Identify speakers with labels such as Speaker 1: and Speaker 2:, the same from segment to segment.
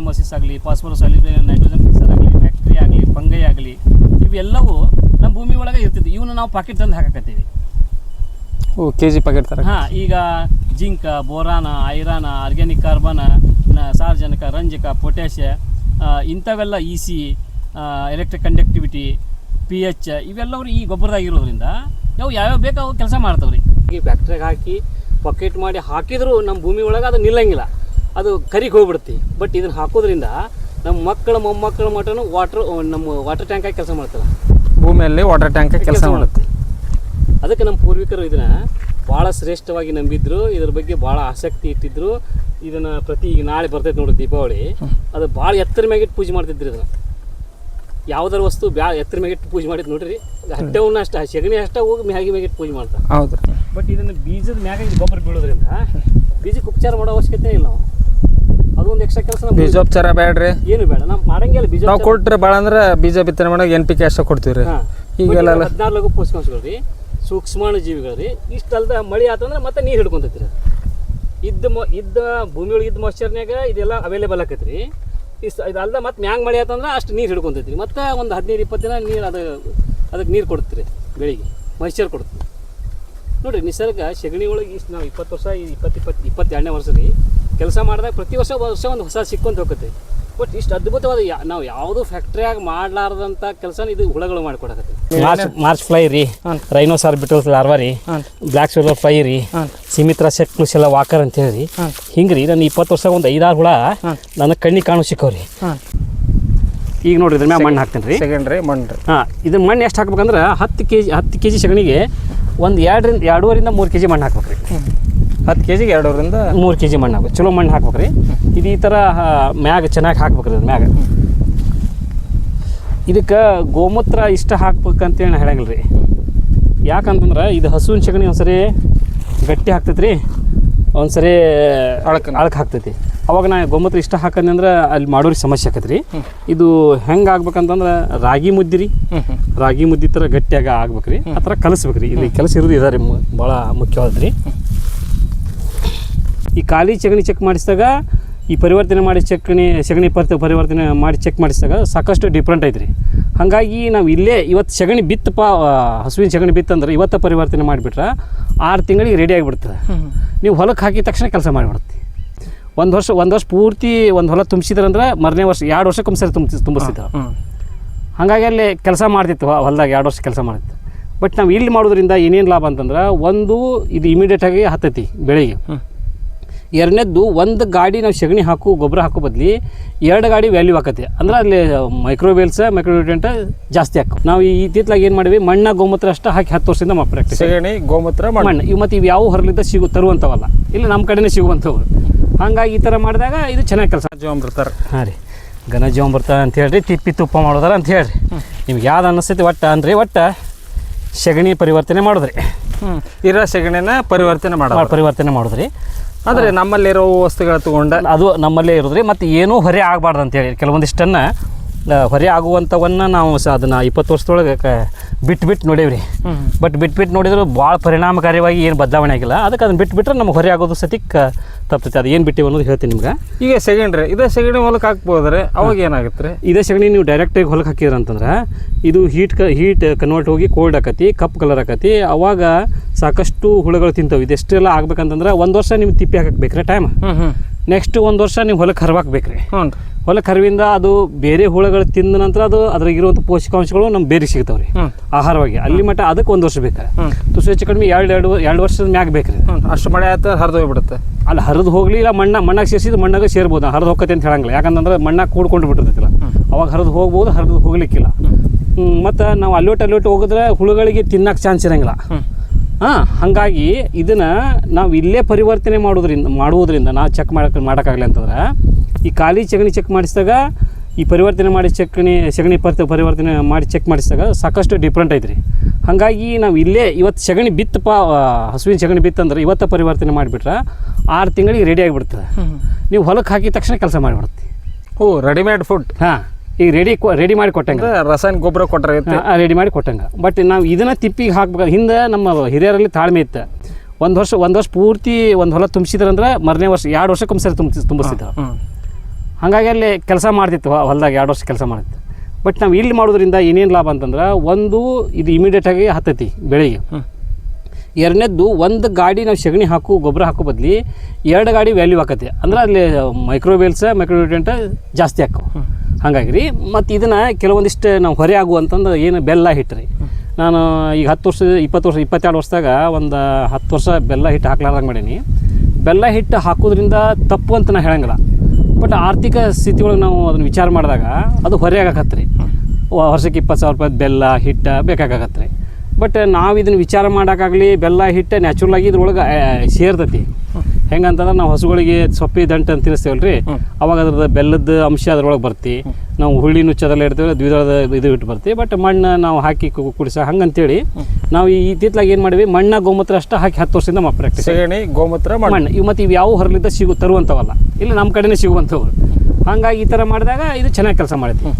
Speaker 1: ಅಮಿನೋಮಸಿಸ್ ಆಗಲಿ ಫಾಸ್ಫರಸ್ ಆಗಲಿ nitrogen fixer ಆಗಲಿ ಬ್ಯಾಕ್ಟೀರಿಯಾ ಆಗಲಿ ಫಂಗೈ ಆಗಲಿ ಇವೆಲ್ಲವೂ ನಮ್ಮ ಭೂಮಿ ಒಳಗೆ ಇರ್ತಿದ್ವಿ. ಇವನ್ನ ನಾವು ಪಾಕೆಟ್ ತಂದು ಹಾಕಕತ್ತೀವಿ.
Speaker 2: ಓ ಕೆ ಜಿ ಪ್ಯಾಕೆಟ್ ಥರ
Speaker 1: ಹಾಂ ಈಗ ಜಿಂಕ ಬೋರಾನ ಐರಾನ ಆರ್ಗ್ಯಾನಿಕ್ ಕಾರ್ಬನ್ ಸಾರ್ವಜನಿಕ ರಂಜಕ ಪೊಟ್ಯಾಷಿಯ ಇಂಥವೆಲ್ಲ E C electric conductivity P H ಇವೆಲ್ಲವರು ಈ ಗೊಬ್ಬರದಾಗಿರೋದ್ರಿಂದ ನಾವು ಯಾವ್ಯಾವ ಬೇಕು ಅವು ಕೆಲಸ ಮಾಡ್ತಾವೆ ರೀ ಈ ಫ್ಯಾಕ್ಟ್ರಿಗೆ ಹಾಕಿ ಪಾಕೆಟ್ ಮಾಡಿ ಹಾಕಿದರೂ ನಮ್ಮ ಭೂಮಿ ಒಳಗೆ ಅದು ನಿಲ್ಲಂಗಿಲ್ಲ. ಅದು ಕರಿಗೆ ಹೋಗ್ಬಿಡುತ್ತೆ. ಬಟ್ ಇದನ್ನು ಹಾಕೋದ್ರಿಂದ ನಮ್ಮ ಮಕ್ಕಳ ಮೊಮ್ಮಕ್ಕಳ ಮಟನು ವಾಟರ್ ನಮ್ಮ ವಾಟರ್ ಟ್ಯಾಂಕಾಗಿ ಕೆಲಸ ಮಾಡ್ತಾರೆ
Speaker 2: ಭೂಮಿಯಲ್ಲಿ ವಾಟರ್ ಟ್ಯಾಂಕ್ ಕೆಲಸ ಮಾಡುತ್ತೆ.
Speaker 1: ಅದಕ್ಕೆ ನಮ್ಮ ಪೂರ್ವಿಕರು ಇದನ್ನು ಭಾಳ ಶ್ರೇಷ್ಠವಾಗಿ ನಂಬಿದ್ರು. ಇದ್ರ ಬಗ್ಗೆ ಭಾಳ ಆಸಕ್ತಿ ಇಟ್ಟಿದ್ರು. ಇದನ್ನ ಪ್ರತಿ ಈಗ ನಾಳೆ ಬರ್ತೈತೆ ನೋಡಿ ದೀಪಾವಳಿ. ಅದು ಭಾಳ ಎತ್ತರ ಮ್ಯಾಗಿಟ್ಟು ಪೂಜೆ ಮಾಡ್ತಿದ್ರು ಇದನ್ನ. ಯಾವ್ದಾರು ವಸ್ತು ಬ್ಯಾ ಎತ್ತರ ಮ್ಯಾಗಿಟ್ಟು ಪೂಜೆ ಮಾಡಿದ್ ನೋಡ್ರಿ. ಹಟ್ಟೆವನ್ನ ಅಷ್ಟ ಸೆಗಣಿ ಅಷ್ಟ ಹೋಗಿ ಮ್ಯಾಗಿ ಮ್ಯಾಗಿಟ್ಟು ಪೂಜೆ ಮಾಡ್ತಾರೆ.
Speaker 2: ಹೌದು.
Speaker 1: ಬಟ್ ಇದನ್ನ ಬೀಜದ ಮ್ಯಾಗ ಗೊಬ್ಬರ ಬೀಳೋದ್ರಿಂದ ಬೀಜಕ್ಕೆ ಉಪಚಾರ ಮಾಡೋ ಅವಶ್ಯಕತೆ ಇಲ್ಲ. ನಾವು ಅದೊಂದು ಎಕ್ಸ್ಟ್ರಾ ಕೆಲಸ
Speaker 2: ಬೀಜೋಪಚಾರ ಬೇಡ್ರಿ
Speaker 1: ಏನು ಬೇಡ ನಾವು ಮಾಡಂಗಿಲ್ಲ ಬೀಜ
Speaker 2: ನಾವು ಕೊಟ್ರೆ ಭಾಳ ಅಂದ್ರೆ ಬೀಜ ಬಿತ್ತನೆ ಮಾಡೋ ಎನ್ ಪಿ ಕೆ ಅಷ್ಟೇ ಕೊಡ್ತೀವಿ ರೀ. ಈಗೆಲ್ಲ
Speaker 1: ಹದಿನಾರು ಲಘು ಪೋಷಕಾಂಶಗಳು ರೀ ಸೂಕ್ಷ್ಮಾಣು ಜೀವಿಗಳು ರೀ ಇಷ್ಟಲ್ದ ಮಳೆ ಆತಂದ್ರೆ ಮತ್ತೆ ನೀರು ಹಿಡ್ಕೊಂತೈತಿ ರೀ ಇದ್ದ ಮೊ ಇದ್ದ ಭೂಮಿ ಒಳಗೆ ಇದ್ದ ಮಾಯ್ಚರ್ನ್ಯಾಗ ಇದೆಲ್ಲ ಅವೈಲೇಬಲ್ ಆಕೈತಿ ರೀ ಇಷ್ಟು ಇದಲ್ದ ಮತ್ತೆ ಮ್ಯಾಂಗ್ ಮಳೆ ಆತಂದ್ರೆ ಅಷ್ಟು ನೀರು ಹಿಡ್ಕೊಂತೈತಿ ರೀ ಮತ್ತೆ ಒಂದು ಹದಿನೈದು ಇಪ್ಪತ್ತು ದಿನ ನೀರು ಅದು ಅದಕ್ಕೆ ನೀರು ಕೊಡ್ತೀರಿ ಬೆಳಿಗ್ಗೆ ಮೈಶ್ಚರ್ ಕೊಡ್ತೀವಿ ನೋಡಿರಿ ನಿಸರ್ಗ ಸಗಣಿ ಒಳಗೆ ಇಷ್ಟು ನಾವು ಇಪ್ಪತ್ತು ವರ್ಷ ಇಪ್ಪತ್ತು ಇಪ್ಪತ್ತು ಇಪ್ಪತ್ತೆರಡನೇ ವರ್ಷ ರೀ ಕೆಲಸ ಮಾಡಿದಾಗ ಪ್ರತಿ ವರ್ಷ ವರ್ಷ ಒಂದು ಹೊಸ ಸಿಕ್ಕೊಂತ ಹೋಗುತ್ತೆ. ಬಟ್ ಇಷ್ಟು ಅದ್ಭುತವಾದ ಯಾ ನಾವು ಯಾವುದು ಫ್ಯಾಕ್ಟ್ರಿಯಾಗಿ ಮಾಡಲಾರ್ದಂಥ ಕೆಲಸ ಇದು ಹುಳಗಳು ಮಾಡ್ಕೊಡಕತ್ತೆ. ಮಾರ್ಚ್ ಮಾರ್ಚ್ ಫ್ಲೈ ರೀ. ರೈನೋಸಾರ್ ಬಿಟಲ್ಸ್ ಲಾರ್ವಾ ರೀ. ಬ್ಲ್ಯಾಕ್ ಸೋಲರ್ ಫ್ಲೈ ರೀ.
Speaker 2: ಸಿಮಿತ್ರ
Speaker 1: ಸಿಮಿತ್ರ ಸೆಕ್ಲುಸೆಲ್ಲ ವಾಕರ್ ಅಂತ ಹೇಳಿ ಹಿಂಗೆ ರೀ ನಾನು ಇಪ್ಪತ್ತು ವರ್ಷ ಒಂದು ಐದಾರು ಹುಳ. ನನ್ನ ಕಣ್ಣಿಗೆ ಕಾಣು ಸಿಕ್ಕವ್ರಿ. ಈಗ ನೋಡ್ರಿ ಇದ್ರ ಮ್ಯಾಗ ಮಣ್ಣು ಹಾಕ್ತೇನೆ ರೀ
Speaker 2: ಸೆಕೆಂಡ್ ರೀ ಮಣ್ಣು ರೀ.
Speaker 1: ಹಾಂ ಇದು ಮಣ್ಣು ಎಷ್ಟು ಹಾಕ್ಬೇಕಂದ್ರೆ ಹತ್ತು ಕೆ ಜಿ ಹತ್ತು ಕೆ ಜಿ ಸಗಣಿಗೆ ಒಂದು ಎರಡರಿಂದ ಎರಡೂವರಿಂದ ಮೂರು ಕೆ ಜಿ ಮಣ್ಣು ಹಾಕ್ಬೇಕು ರೀ
Speaker 2: ಹತ್ತು ಕೆ ಜಿಗೆ ಎರಡೂವರಿಂದ
Speaker 1: ಮೂರು ಕೆ ಜಿ ಮಣ್ಣು ಹಾಕ್ಬೇಕು ಚಲೋ ಮಣ್ಣು ಹಾಕ್ಬೇಕು ರೀ ಇದು ಈ ಥರ ಮ್ಯಾಗ ಚೆನ್ನಾಗಿ ಹಾಕ್ಬೇಕು ರೀ ಮ್ಯಾಗ. ಇದಕ್ಕೆ ಗೋಮೂತ್ರ ಇಷ್ಟ ಹಾಕ್ಬೇಕಂತೇಳಿ ಹೇಳಂಗಿಲ್ಲ ರೀ ಯಾಕಂತಂದ್ರೆ ಇದು ಹಸುವಿನ ಸಗಣಿ ಒಂದ್ಸರಿ ಗಟ್ಟಿ ಹಾಕ್ತೈತೆ ರೀ ಒಂದ್ಸರಿ
Speaker 2: ಅಳಕ
Speaker 1: ಅಳಕ್ಕೆ ಹಾಕ್ತೈತಿ. ಅವಾಗ ನಾ ಗೋಮೂತ್ರ ಇಷ್ಟ ಹಾಕಂದ್ರೆ ಅಂದ್ರೆ ಅಲ್ಲಿ ಮಾಡೋರಿಗೆ ಸಮಸ್ಯೆ ಆಕೈತೆ ರೀ ಇದು ಹೆಂಗೆ ಆಗ್ಬೇಕಂತಂದ್ರೆ ರಾಗಿ ಮುದ್ದೆ ರೀ. ರಾಗಿ ಮುದ್ದೆ ಥರ ಗಟ್ಟಿಯಾಗ ಆಗ್ಬೇಕು ರೀ ಆ ಥರ ಕಲಸ್ಬೇಕು ರೀ ಇಲ್ಲಿ ಕೆಲಸ ಇರೋದು ಇದಾರೆ ರೀ ಭಾಳ ಮುಖ್ಯವಾದ ರೀ ಈ ಖಾಲಿ ಸಗಣಿ ಚೆಕ್ ಮಾಡಿಸಿದಾಗ ಈ ಪರಿವರ್ತನೆ ಮಾಡಿ ಸಗಣಿ ಸಗಣಿ ಪರ್ತ ಪರಿವರ್ತನೆ ಮಾಡಿ ಚೆಕ್ ಮಾಡಿಸಿದಾಗ ಸಾಕಷ್ಟು ಡಿಫ್ರೆಂಟ್ ಐತ್ರಿ. ಹಾಗಾಗಿ ನಾವು ಇಲ್ಲೇ ಇವತ್ತು ಸಗಣಿ ಬಿತ್ತಪ್ಪ ಹಸುವಿನ ಸಗಣಿ ಬಿತ್ತಂದ್ರೆ ಇವತ್ತು ಪರಿವರ್ತನೆ ಮಾಡಿಬಿಟ್ರೆ ಆರು ತಿಂಗಳಿಗೆ ರೆಡಿ ಆಗಿಬಿಡ್ತದೆ. ನೀವು ಹೊಲಕ್ಕೆ ಹಾಕಿದ ತಕ್ಷಣ ಕೆಲಸ ಮಾಡಿಬಿಡುತ್ತೆ. ಒಂದು ವರ್ಷ ಒಂದು ವರ್ಷ ಪೂರ್ತಿ ಒಂದು ಹೊಲ ತುಂಬಿಸಿದ್ರಂದ್ರೆ ಮರನೇ ವರ್ಷ ಎರಡು ವರ್ಷಕ್ಕೊಮ್ಮೆ ಸರಿ ತುಂಬ ತುಂಬಿಸ್ತಿದ್ರು
Speaker 2: ಹ್ಞೂ
Speaker 1: ಹಾಗಾಗಿ ಅಲ್ಲಿ ಕೆಲಸ ಮಾಡ್ತಿತ್ತು ಹೊಲದಾಗ ಎರಡು ವರ್ಷ ಕೆಲಸ ಮಾಡ್ತಿತ್ತು. ಬಟ್ ನಾವು ಇಲ್ಲಿ ಮಾಡೋದ್ರಿಂದ ಏನೇನು ಲಾಭ ಅಂತಂದ್ರೆ ಒಂದು ಇದು ಇಮಿಡಿಯೇಟಾಗಿ ಹತ್ತೈತಿ ಬೆಳೆಗೆ ಎರಡನೇದ್ದು ಒಂದು ಗಾಡಿ ನಾವು ಸೆಗಣಿ ಹಾಕು ಗೊಬ್ಬರ ಹಾಕೋ ಬದಲಿ ಎರಡು ಗಾಡಿ ವ್ಯಾಲ್ಯೂ ಹಾಕತ್ತೆ ಅಂದ್ರೆ ಅಲ್ಲಿ ಮೈಕ್ರೋವೇಲ್ಸ್ ಮೈಕ್ರೋನ್ಯೂಟ್ರೆಂಟ್ ಜಾಸ್ತಿ ಹಾಕು ನಾವು ಈ ಇತ್ತಿತ್ಲಾಗ ಏನು ಮಾಡಿವಿ? ಮಣ್ಣ ಗೋಮೂತ್ರ ಅಷ್ಟು ಹಾಕಿ ಹತ್ತು ವರ್ಷದಿಂದ ಪ್ರಾಕ್ಟೀಸ್
Speaker 2: ಸಗಣಿ ಗೋಮೂತ್ರ ಮಣ್ಣು.
Speaker 1: ಇವು ಮತ್ತು ಇವು ಯಾವ ಹೊರಲಿಂದ ಸಿಗು ತರುವಂಥವಲ್ಲ ಇಲ್ಲಿ ನಮ್ಮ ಕಡೆನೇ ಸಿಗುವಂಥವು. ಹಾಗಾಗಿ ಈ ಥರ ಮಾಡಿದಾಗ ಇದು ಚೆನ್ನಾಗಿ ಕೆಲಸ
Speaker 2: ಜೀವನ ರೀ
Speaker 1: ಹಾಂ ರೀ. ಘನಜೀವಾಮೃತ ಅಂತ ಹೇಳ್ರಿ ತಿಪ್ಪಿ ತುಪ್ಪ ಮಾಡೋದಾರ ಅಂತ ಹೇಳ್ರಿ. ನಿಮ್ಗೆ ಯಾವ್ದು ಅನ್ನಿಸ್ತೈತಿ ಒಟ್ಟು ಅಂದ್ರೆ ಒಟ್ಟು ಸಗಣಿ ಪರಿವರ್ತನೆ ಮಾಡಿದ್ರಿ.
Speaker 2: ಇರೋ ಸೆಗಣಿನ ಪರಿವರ್ತನೆ ಮಾಡಿ
Speaker 1: ಪರಿವರ್ತನೆ ಮಾಡೋದ್ರಿ.
Speaker 2: ಅಂದರೆ ನಮ್ಮಲ್ಲಿರೋ ವಸ್ತುಗಳ ತಗೊಂಡ
Speaker 1: ಅದು ನಮ್ಮಲ್ಲೇ ಇರೋದ್ರಿ ಮತ್ತು ಏನೂ ಹೊರೆ ಆಗಬಾರ್ದು ಅಂತೇಳಿ ಕೆಲವೊಂದಿಷ್ಟನ್ನು ಹೊರೆ ಆಗುವಂಥವನ್ನ ನಾವು ಸ ಅದನ್ನು ಇಪ್ಪತ್ತು ವರ್ಷದೊಳಗೆ ಕ ಬಿಟ್ಟು ಬಿಟ್ಟು ನೋಡೇವ್ರಿ ಬಟ್ ಬಿಟ್ಟು ಬಿಟ್ಟು ನೋಡಿದ್ರು ಭಾಳ ಪರಿಣಾಮಕಾರಿಯಾಗಿ ಏನು ಬದಲಾವಣೆ ಆಗಿಲ್ಲ. ಅದಕ್ಕೆ ಅದನ್ನು ಬಿಟ್ಟು ಬಿಟ್ಟರೆ ನಮ್ಗೆ ಹೊರೆ ಆಗೋದು ಸತಿಕ್ ತಪ್ತೈತೆ. ಅದು ಏನು ಬಿಟ್ಟಿವಿ ಅನ್ನೋದು ಹೇಳ್ತೀನಿ ನಿಮ್ಗೆ.
Speaker 2: ಈಗ ಸೆಕೆಂಡ್ ರೀ ಇದೇ ಸೆಗಣಿ ಹೊಲಕ್ಕೆ ಹಾಕ್ಬೋದ್ರೆ ಅವಾಗ ಏನಾಗುತ್ತೆ ರೀ
Speaker 1: ಇದೇ ಸೆಗಣಿ ನೀವು ಡೈರೆಕ್ಟಾಗಿ ಹೊಲಕ್ಕೆ ಹಾಕಿದ್ರೆ ಅಂತಂದ್ರೆ ಇದು ಹೀಟ್ ಕ ಹೀಟ್ ಕನ್ವರ್ಟ್ ಹೋಗಿ ಕೋಲ್ಡ್ ಆಕತಿ ಕಪ್ ಕಲರ್ ಆಕತಿ. ಅವಾಗ ಸಾಕಷ್ಟು ಹುಳುಗಳು ತಿಂತಾವೆ. ಇದೆಷ್ಟೆಲ್ಲ ಆಗ್ಬೇಕಂತಂದ್ರೆ ಒಂದು ವರ್ಷ ನಿಮ್ಗೆ ತಿಪ್ಪಿ ಹಾಕಕ್ಕೆ ಬೇಕ್ರಿ ಟೈಮ್ ನೆಕ್ಸ್ಟ್ ಒಂದು ವರ್ಷ ನೀವು ಹೊಲಕ್ಕೆ ಹರ್ವಾಕ್ ರೀ
Speaker 2: ಹ್ಞೂ ರೀ.
Speaker 1: ಹೊಲಕ್ಕೆ ಹರಿವಿಂದ ಅದು ಬೇರೆ ಹುಳುಗಳು ತಿಂದ ನಂತರ ಅದು ಅದ್ರಾಗಿರುವಂಥ ಪೋಷಕಾಂಶಗಳು ನಮ್ಗೆ ಬೇರೆ ಸಿಗ್ತಾವೆ ರೀ ಆಹಾರವಾಗಿ. ಅಲ್ಲಿ ಮಟ್ಟ ಅದಕ್ಕೆ ಒಂದು ವರ್ಷ ಬೇಕು
Speaker 2: ಹ್ಞೂ.
Speaker 1: ತುಸು ಹೆಚ್ಚು ಕಡಿಮೆ ಎರಡು ಎರಡು ಎರಡು ವರ್ಷದ ಮ್ಯಾಗ ಬೇಕು
Speaker 2: ರೀ. ಅಷ್ಟು ಮಳೆ ಆಯ್ತು ಹರಿದು ಹೋಗ್ಬಿಡುತ್ತೆ.
Speaker 1: ಅಲ್ಲಿ ಹರಿದು ಹೋಗ್ಲಿ ಇಲ್ಲ ಮಣ್ಣ ಮಣ್ಣಾಗ ಸೇರಿಸಿದ ಮಣ್ಣಾಗ ಸೇರ್ಬೋದು. ಹರಿದು ಹೋಗತ್ತೆ ಅಂತ ಹೇಳಂಗಿಲ್ಲ. ಯಾಕಂತಂದ್ರೆ ಮಣ್ಣಾಗ ಕೂಡ್ಕೊಂಡು ಬಿಟ್ಟಿರ್ತೈತಿಲ್ಲ. ಅವಾಗ ಹರಿದು ಹೋಗ್ಬೋದು ಹರಿದು ಹೋಗ್ಲಿಕ್ಕಿಲ್ಲ. ಮತ್ತು ನಾವು ಅಲ್ಲೋಟ್ ಅಲ್ಲೋಟ್ ಹೋಗಿದ್ರೆ ಹುಳುಗಳಿಗೆ ತಿನ್ನಕ್ಕೆ ಚಾನ್ಸ್ ಇರಂಗಿಲ್ಲ. ಹಾಂ ಹಾಗಾಗಿ ಇದನ್ನು ನಾವು ಇಲ್ಲೇ ಪರಿವರ್ತನೆ ಮಾಡೋದ್ರಿಂದ ಮಾಡುವುದರಿಂದ ನಾವು ಚೆಕ್ ಮಾಡೋಕೆ ಮಾಡೋಕ್ಕಾಗಲಿ ಅಂತಂದ್ರೆ ಈ ಖಾಲಿ ಸಗಣಿ ಚೆಕ್ ಮಾಡಿಸಿದಾಗ ಈ ಪರಿವರ್ತನೆ ಮಾಡಿ ಚಕ್ಣಿ ಸಗಣಿ ಪರ್ತ ಪರಿವರ್ತನೆ ಮಾಡಿ ಚೆಕ್ ಮಾಡಿಸಿದಾಗ ಸಾಕಷ್ಟು ಡಿಫ್ರೆಂಟ್ ಐತ್ರಿ. ಹಾಗಾಗಿ ನಾವು ಇಲ್ಲೇ ಇವತ್ತು ಸಗಣಿ ಬಿತ್ತಪ್ಪ ಹಸುವಿನ ಸಗಣಿ ಬಿತ್ತಂದ್ರೆ ಇವತ್ತು ಪರಿವರ್ತನೆ ಮಾಡಿಬಿಟ್ರೆ ಆರು ತಿಂಗಳಿಗೆ ರೆಡಿ ಆಗಿಬಿಡ್ತದೆ. ನೀವು ಹೊಲಕ್ಕೆ ಹಾಕಿದ ತಕ್ಷಣ ಕೆಲಸ ಮಾಡಿಬಿಡುತ್ತೆ
Speaker 2: ಓ ರೆಡಿಮೇಡ್ ಫುಡ್
Speaker 1: ಹಾಂ. ಈಗ ರೆಡಿ ರೆಡಿ ಮಾಡಿ ಕೊಟ್ಟಂಗೆ.
Speaker 2: ರಸಾಯನ ರಾಸಾಯನಿಕ ಗೊಬ್ಬರ ಕೊಟ್ಟರೆ
Speaker 1: ರೆಡಿ ಮಾಡಿ ಕೊಟ್ಟಂಗೆ. ಬಟ್ ನಾವು ಇದನ್ನು ತಿಪ್ಪಿಗೆ ಹಾಕ್ಬೇಕು ಹಿಂದೆ ನಮ್ಮ ಹಿರಿಯರಲ್ಲಿ ತಾಳ್ಮೆ ಇತ್ತು. ಒಂದು ವರ್ಷ ಒಂದು ವರ್ಷ ಪೂರ್ತಿ ಒಂದು ಹೊಲ ತುಂಬಿಸಿದ್ರಂದ್ರೆ ಮರನೇ ವರ್ಷ ಎರಡು ವರ್ಷಕ್ಕೊಮ್ಮೆ ಸರಿ ತುಂಬ
Speaker 2: ತುಂಬಿಸ್ತಿದ್ದ
Speaker 1: ಹಾಗಾಗಿ ಅಲ್ಲಿ ಕೆಲಸ ಮಾಡ್ತಿತ್ತು ಹೊಲದಾಗ ಎರಡು ವರ್ಷ ಕೆಲಸ ಮಾಡ್ತಿತ್ತು. ಬಟ್ ನಾವು ಇಲ್ಲಿ ಮಾಡೋದ್ರಿಂದ ಏನೇನು ಲಾಭ ಅಂತಂದ್ರೆ ಒಂದು ಇದು ಇಮಿಡಿಯೇಟಾಗಿ ಹತ್ತೈತಿ ಬೆಳಿಗ್ಗೆ
Speaker 2: ಹ್ಮ್.
Speaker 1: ಎರಡನೇದ್ದು ಒಂದು ಗಾಡಿ ನಾವು ಸಗಣಿ ಹಾಕು ಗೊಬ್ಬರ ಹಾಕೋ ಬದಲಿ ಎರಡು ಗಾಡಿ ವ್ಯಾಲ್ಯೂ ಹಾಕತ್ತೆ ಅಂದ್ರೆ ಅಲ್ಲಿ ಮೈಕ್ರೋವೇಲ್ಸ್ ಮೈಕ್ರೋನ್ಯೂಟ್ರೆಂಟ್ ಜಾಸ್ತಿ ಆಕ್ಕವು. ಹಾಗಾಗಿ ರೀ ಮತ್ತು ಇದನ್ನು ಕೆಲವೊಂದಿಷ್ಟು ನಾವು ಹೊರೆ ಆಗುವಂತಂದು ಏನು ಬೆಲ್ಲ ಹಿಟ್ಟು ರೀ ನಾನು ಈಗ ಹತ್ತು ವರ್ಷ, ಇಪ್ಪತ್ತು ವರ್ಷ, ಇಪ್ಪತ್ತೆರಡು ವರ್ಷದಾಗ ಒಂದು ಹತ್ತು ವರ್ಷ ಬೆಲ್ಲ ಹಿಟ್ಟು ಹಾಕ್ಲಾರ್ದಂಗೆ ಮಾಡೀನಿ. ಬೆಲ್ಲ ಹಿಟ್ಟು ಹಾಕೋದ್ರಿಂದ ತಪ್ಪು ಅಂತ ನಾನು ಹೇಳಂಗಿಲ್ಲ. ಬಟ್ ಆರ್ಥಿಕ ಸ್ಥಿತಿ ಒಳಗೆ ನಾವು ಅದನ್ನು ವಿಚಾರ ಮಾಡಿದಾಗ ಅದು ಹೊರೆ ಆಗಕತ್ತೆ ವರ್ಷಕ್ಕೆ ಇಪ್ಪತ್ತು ಸಾವಿರ ರೂಪಾಯಿ ಬೆಲ್ಲ, ಹಿಟ್ಟು ಬೇಕಾಗತ್ತೆ ರೀ ಬಟ್ ನಾವು ಇದನ್ನು ವಿಚಾರ ಮಾಡೋಕ್ಕಾಗಲಿ ಬೆಲ್ಲ, ಹಿಟ್ಟು ನ್ಯಾಚುರಲ್ ಆಗಿ ಇದ್ರೊಳಗೆ ಸೇರ್ತೈತಿ. ಹೆಂಗಂತಂದ್ರೆ ನಾವು ಹಸುಗಳಿಗೆ ಸೊಪ್ಪಿ ದಂಟು ಅಂತ ತಿನ್ನಿಸ್ತೇವಲ್ಲ ರೀ ಅವಾಗ ಅದ್ರದ್ದು ಬೆಲ್ಲದ ಅಂಶ ಅದ್ರೊಳಗೆ ಬರ್ತಿ. ನಾವು ಹುಳಿ ನುಚ್ಚದೆಲ್ಲ ಇಡ್ತೇವೆ ದ್ವಿದಳದ ಇದು ಇಟ್ಟು ಬರ್ತಿ. ಬಟ್ ಮಣ್ಣು ನಾವು ಹಾಕಿ ಕುಡಿಸ ಹಂಗಂತೇಳಿ ನಾವು ಈ ಇತ್ತಿತ್ಲಾಗ ಏನು ಮಾಡಿವಿ? ಮಣ್ಣ ಗೋಮೂತ್ರ ಅಷ್ಟೇ ಹಾಕಿ ಹತ್ತು ವರ್ಷದಿಂದ ಮಾ ಪ್ರಾಕ್ಟೀಸ್
Speaker 2: ಸಗಣಿ ಗೋಮೂತ್ರ ಮಣ್ಣು.
Speaker 1: ಮಣ್ಣು. ಇವು ಮತ್ತು ಇವು ಯಾವ ಹೊರಲಿದ್ದ ಸಿಗು ತರುವಂಥವಲ್ಲ. ಇಲ್ಲಿ ನಮ್ಮ ಕಡೆನೇ ಸಿಗುವಂಥವು. ಹಾಗಾಗಿ ಈ ಥರ ಮಾಡಿದಾಗ ಇದು ಚೆನ್ನಾಗಿ ಕೆಲಸ ಮಾಡಿದ್ವಿ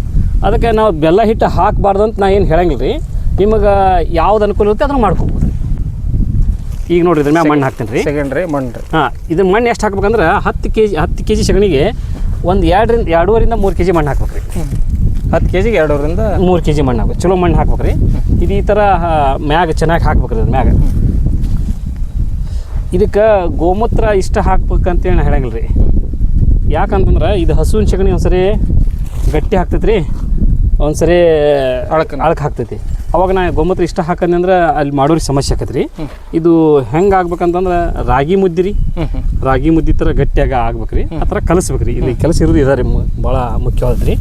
Speaker 1: ಅದಕ್ಕೆ ನಾವು ಬೆಲ್ಲ ಹಿಟ್ಟು ಹಾಕಬಾರ್ದು ಅಂತ ನಾ ಏನು ಹೇಳಂಗಿಲ್ಲ ರೀ ನಿಮಗೆ ಯಾವ್ದು ಅನುಕೂಲ ಇರುತ್ತೆ ಅದನ್ನು ಮಾಡ್ಕೋಬೋದು. ಈಗ ನೋಡ್ರಿ ಇದ್ರ ಮ್ಯಾಗ ಮಣ್ಣು ಹಾಕ್ತೀನಿ ರೀ.
Speaker 2: ಸೆಕೆಂಡ್ ರೀ ಮಣ್ಣು ರೀ.
Speaker 1: ಹಾಂ ಇದು ಮಣ್ಣು ಎಷ್ಟು ಹಾಕ್ಬೇಕಂದ್ರೆ ಹತ್ತು ಕೆ ಜಿ ಹತ್ತು ಕೆ ಜಿ ಸಗಣಿಗೆ ಒಂದು ಎರಡರಿಂದ ಎರಡೂವರಿಂದ ಮೂರು ಕೆ ಜಿ ಮಣ್ಣು ಹಾಕ್ಬೇಕು ರೀ.
Speaker 2: ಹತ್ತು ಕೆ ಜಿಗೆ ಎರಡೂರಿಂದ
Speaker 1: ಮೂರು ಕೆ ಜಿ ಮಣ್ಣು ಹಾಕ್ಬೇಕು. ಚಲೋ ಮಣ್ಣು ಹಾಕ್ಬೇಕು ರೀ. ಇದು ಈ ಥರ ಮ್ಯಾಗ ಚೆನ್ನಾಗಿ ಹಾಕ್ಬೇಕು ರೀ ಮ್ಯಾಗ. ಇದಕ್ಕೆ ಗೋಮೂತ್ರ ಇಷ್ಟ ಹಾಕ್ಬೇಕಂತೇಳಿ ಹೇಳಂಗಿಲ್ಲ ರೀ ಯಾಕಂತಂದ್ರೆ ಇದು ಹಸುವಿನ ಸಗಣಿ ಒಂದ್ಸರಿ ಗಟ್ಟಿ ಹಾಕ್ತೈತೆ ರೀ ಒಂದ್ಸರಿ
Speaker 2: ಅಳಕ
Speaker 1: ಅಳಕ್ಕೆ ಹಾಕ್ತೈತಿ. ಅವಾಗ ನಾ ಗೋಮೂತ್ರ ಇಷ್ಟ ಹಾಕಂದ್ರೆ ಅಂದ್ರೆ ಅಲ್ಲಿ ಮಾಡೋರಿಗೆ ಸಮಸ್ಯೆ ಆಕೈತೆ ರೀ ಇದು ಹೆಂಗೆ ಆಗ್ಬೇಕಂತಂದ್ರೆ ರಾಗಿ ಮುದ್ದೆ ರೀ ರಾಗಿ ಮುದ್ದೆ ಥರ ಗಟ್ಟಿಯಾಗ ಆಗ್ಬೇಕು ರೀ ಆ ಥರ ಕಲಿಸ್ಬೇಕು ರೀ ಇಲ್ಲಿ ಕೆಲಸ ಇರೋದು ಇದಾರೆ ಭಾಳ ಮುಖ್ಯವಾದ ರೀ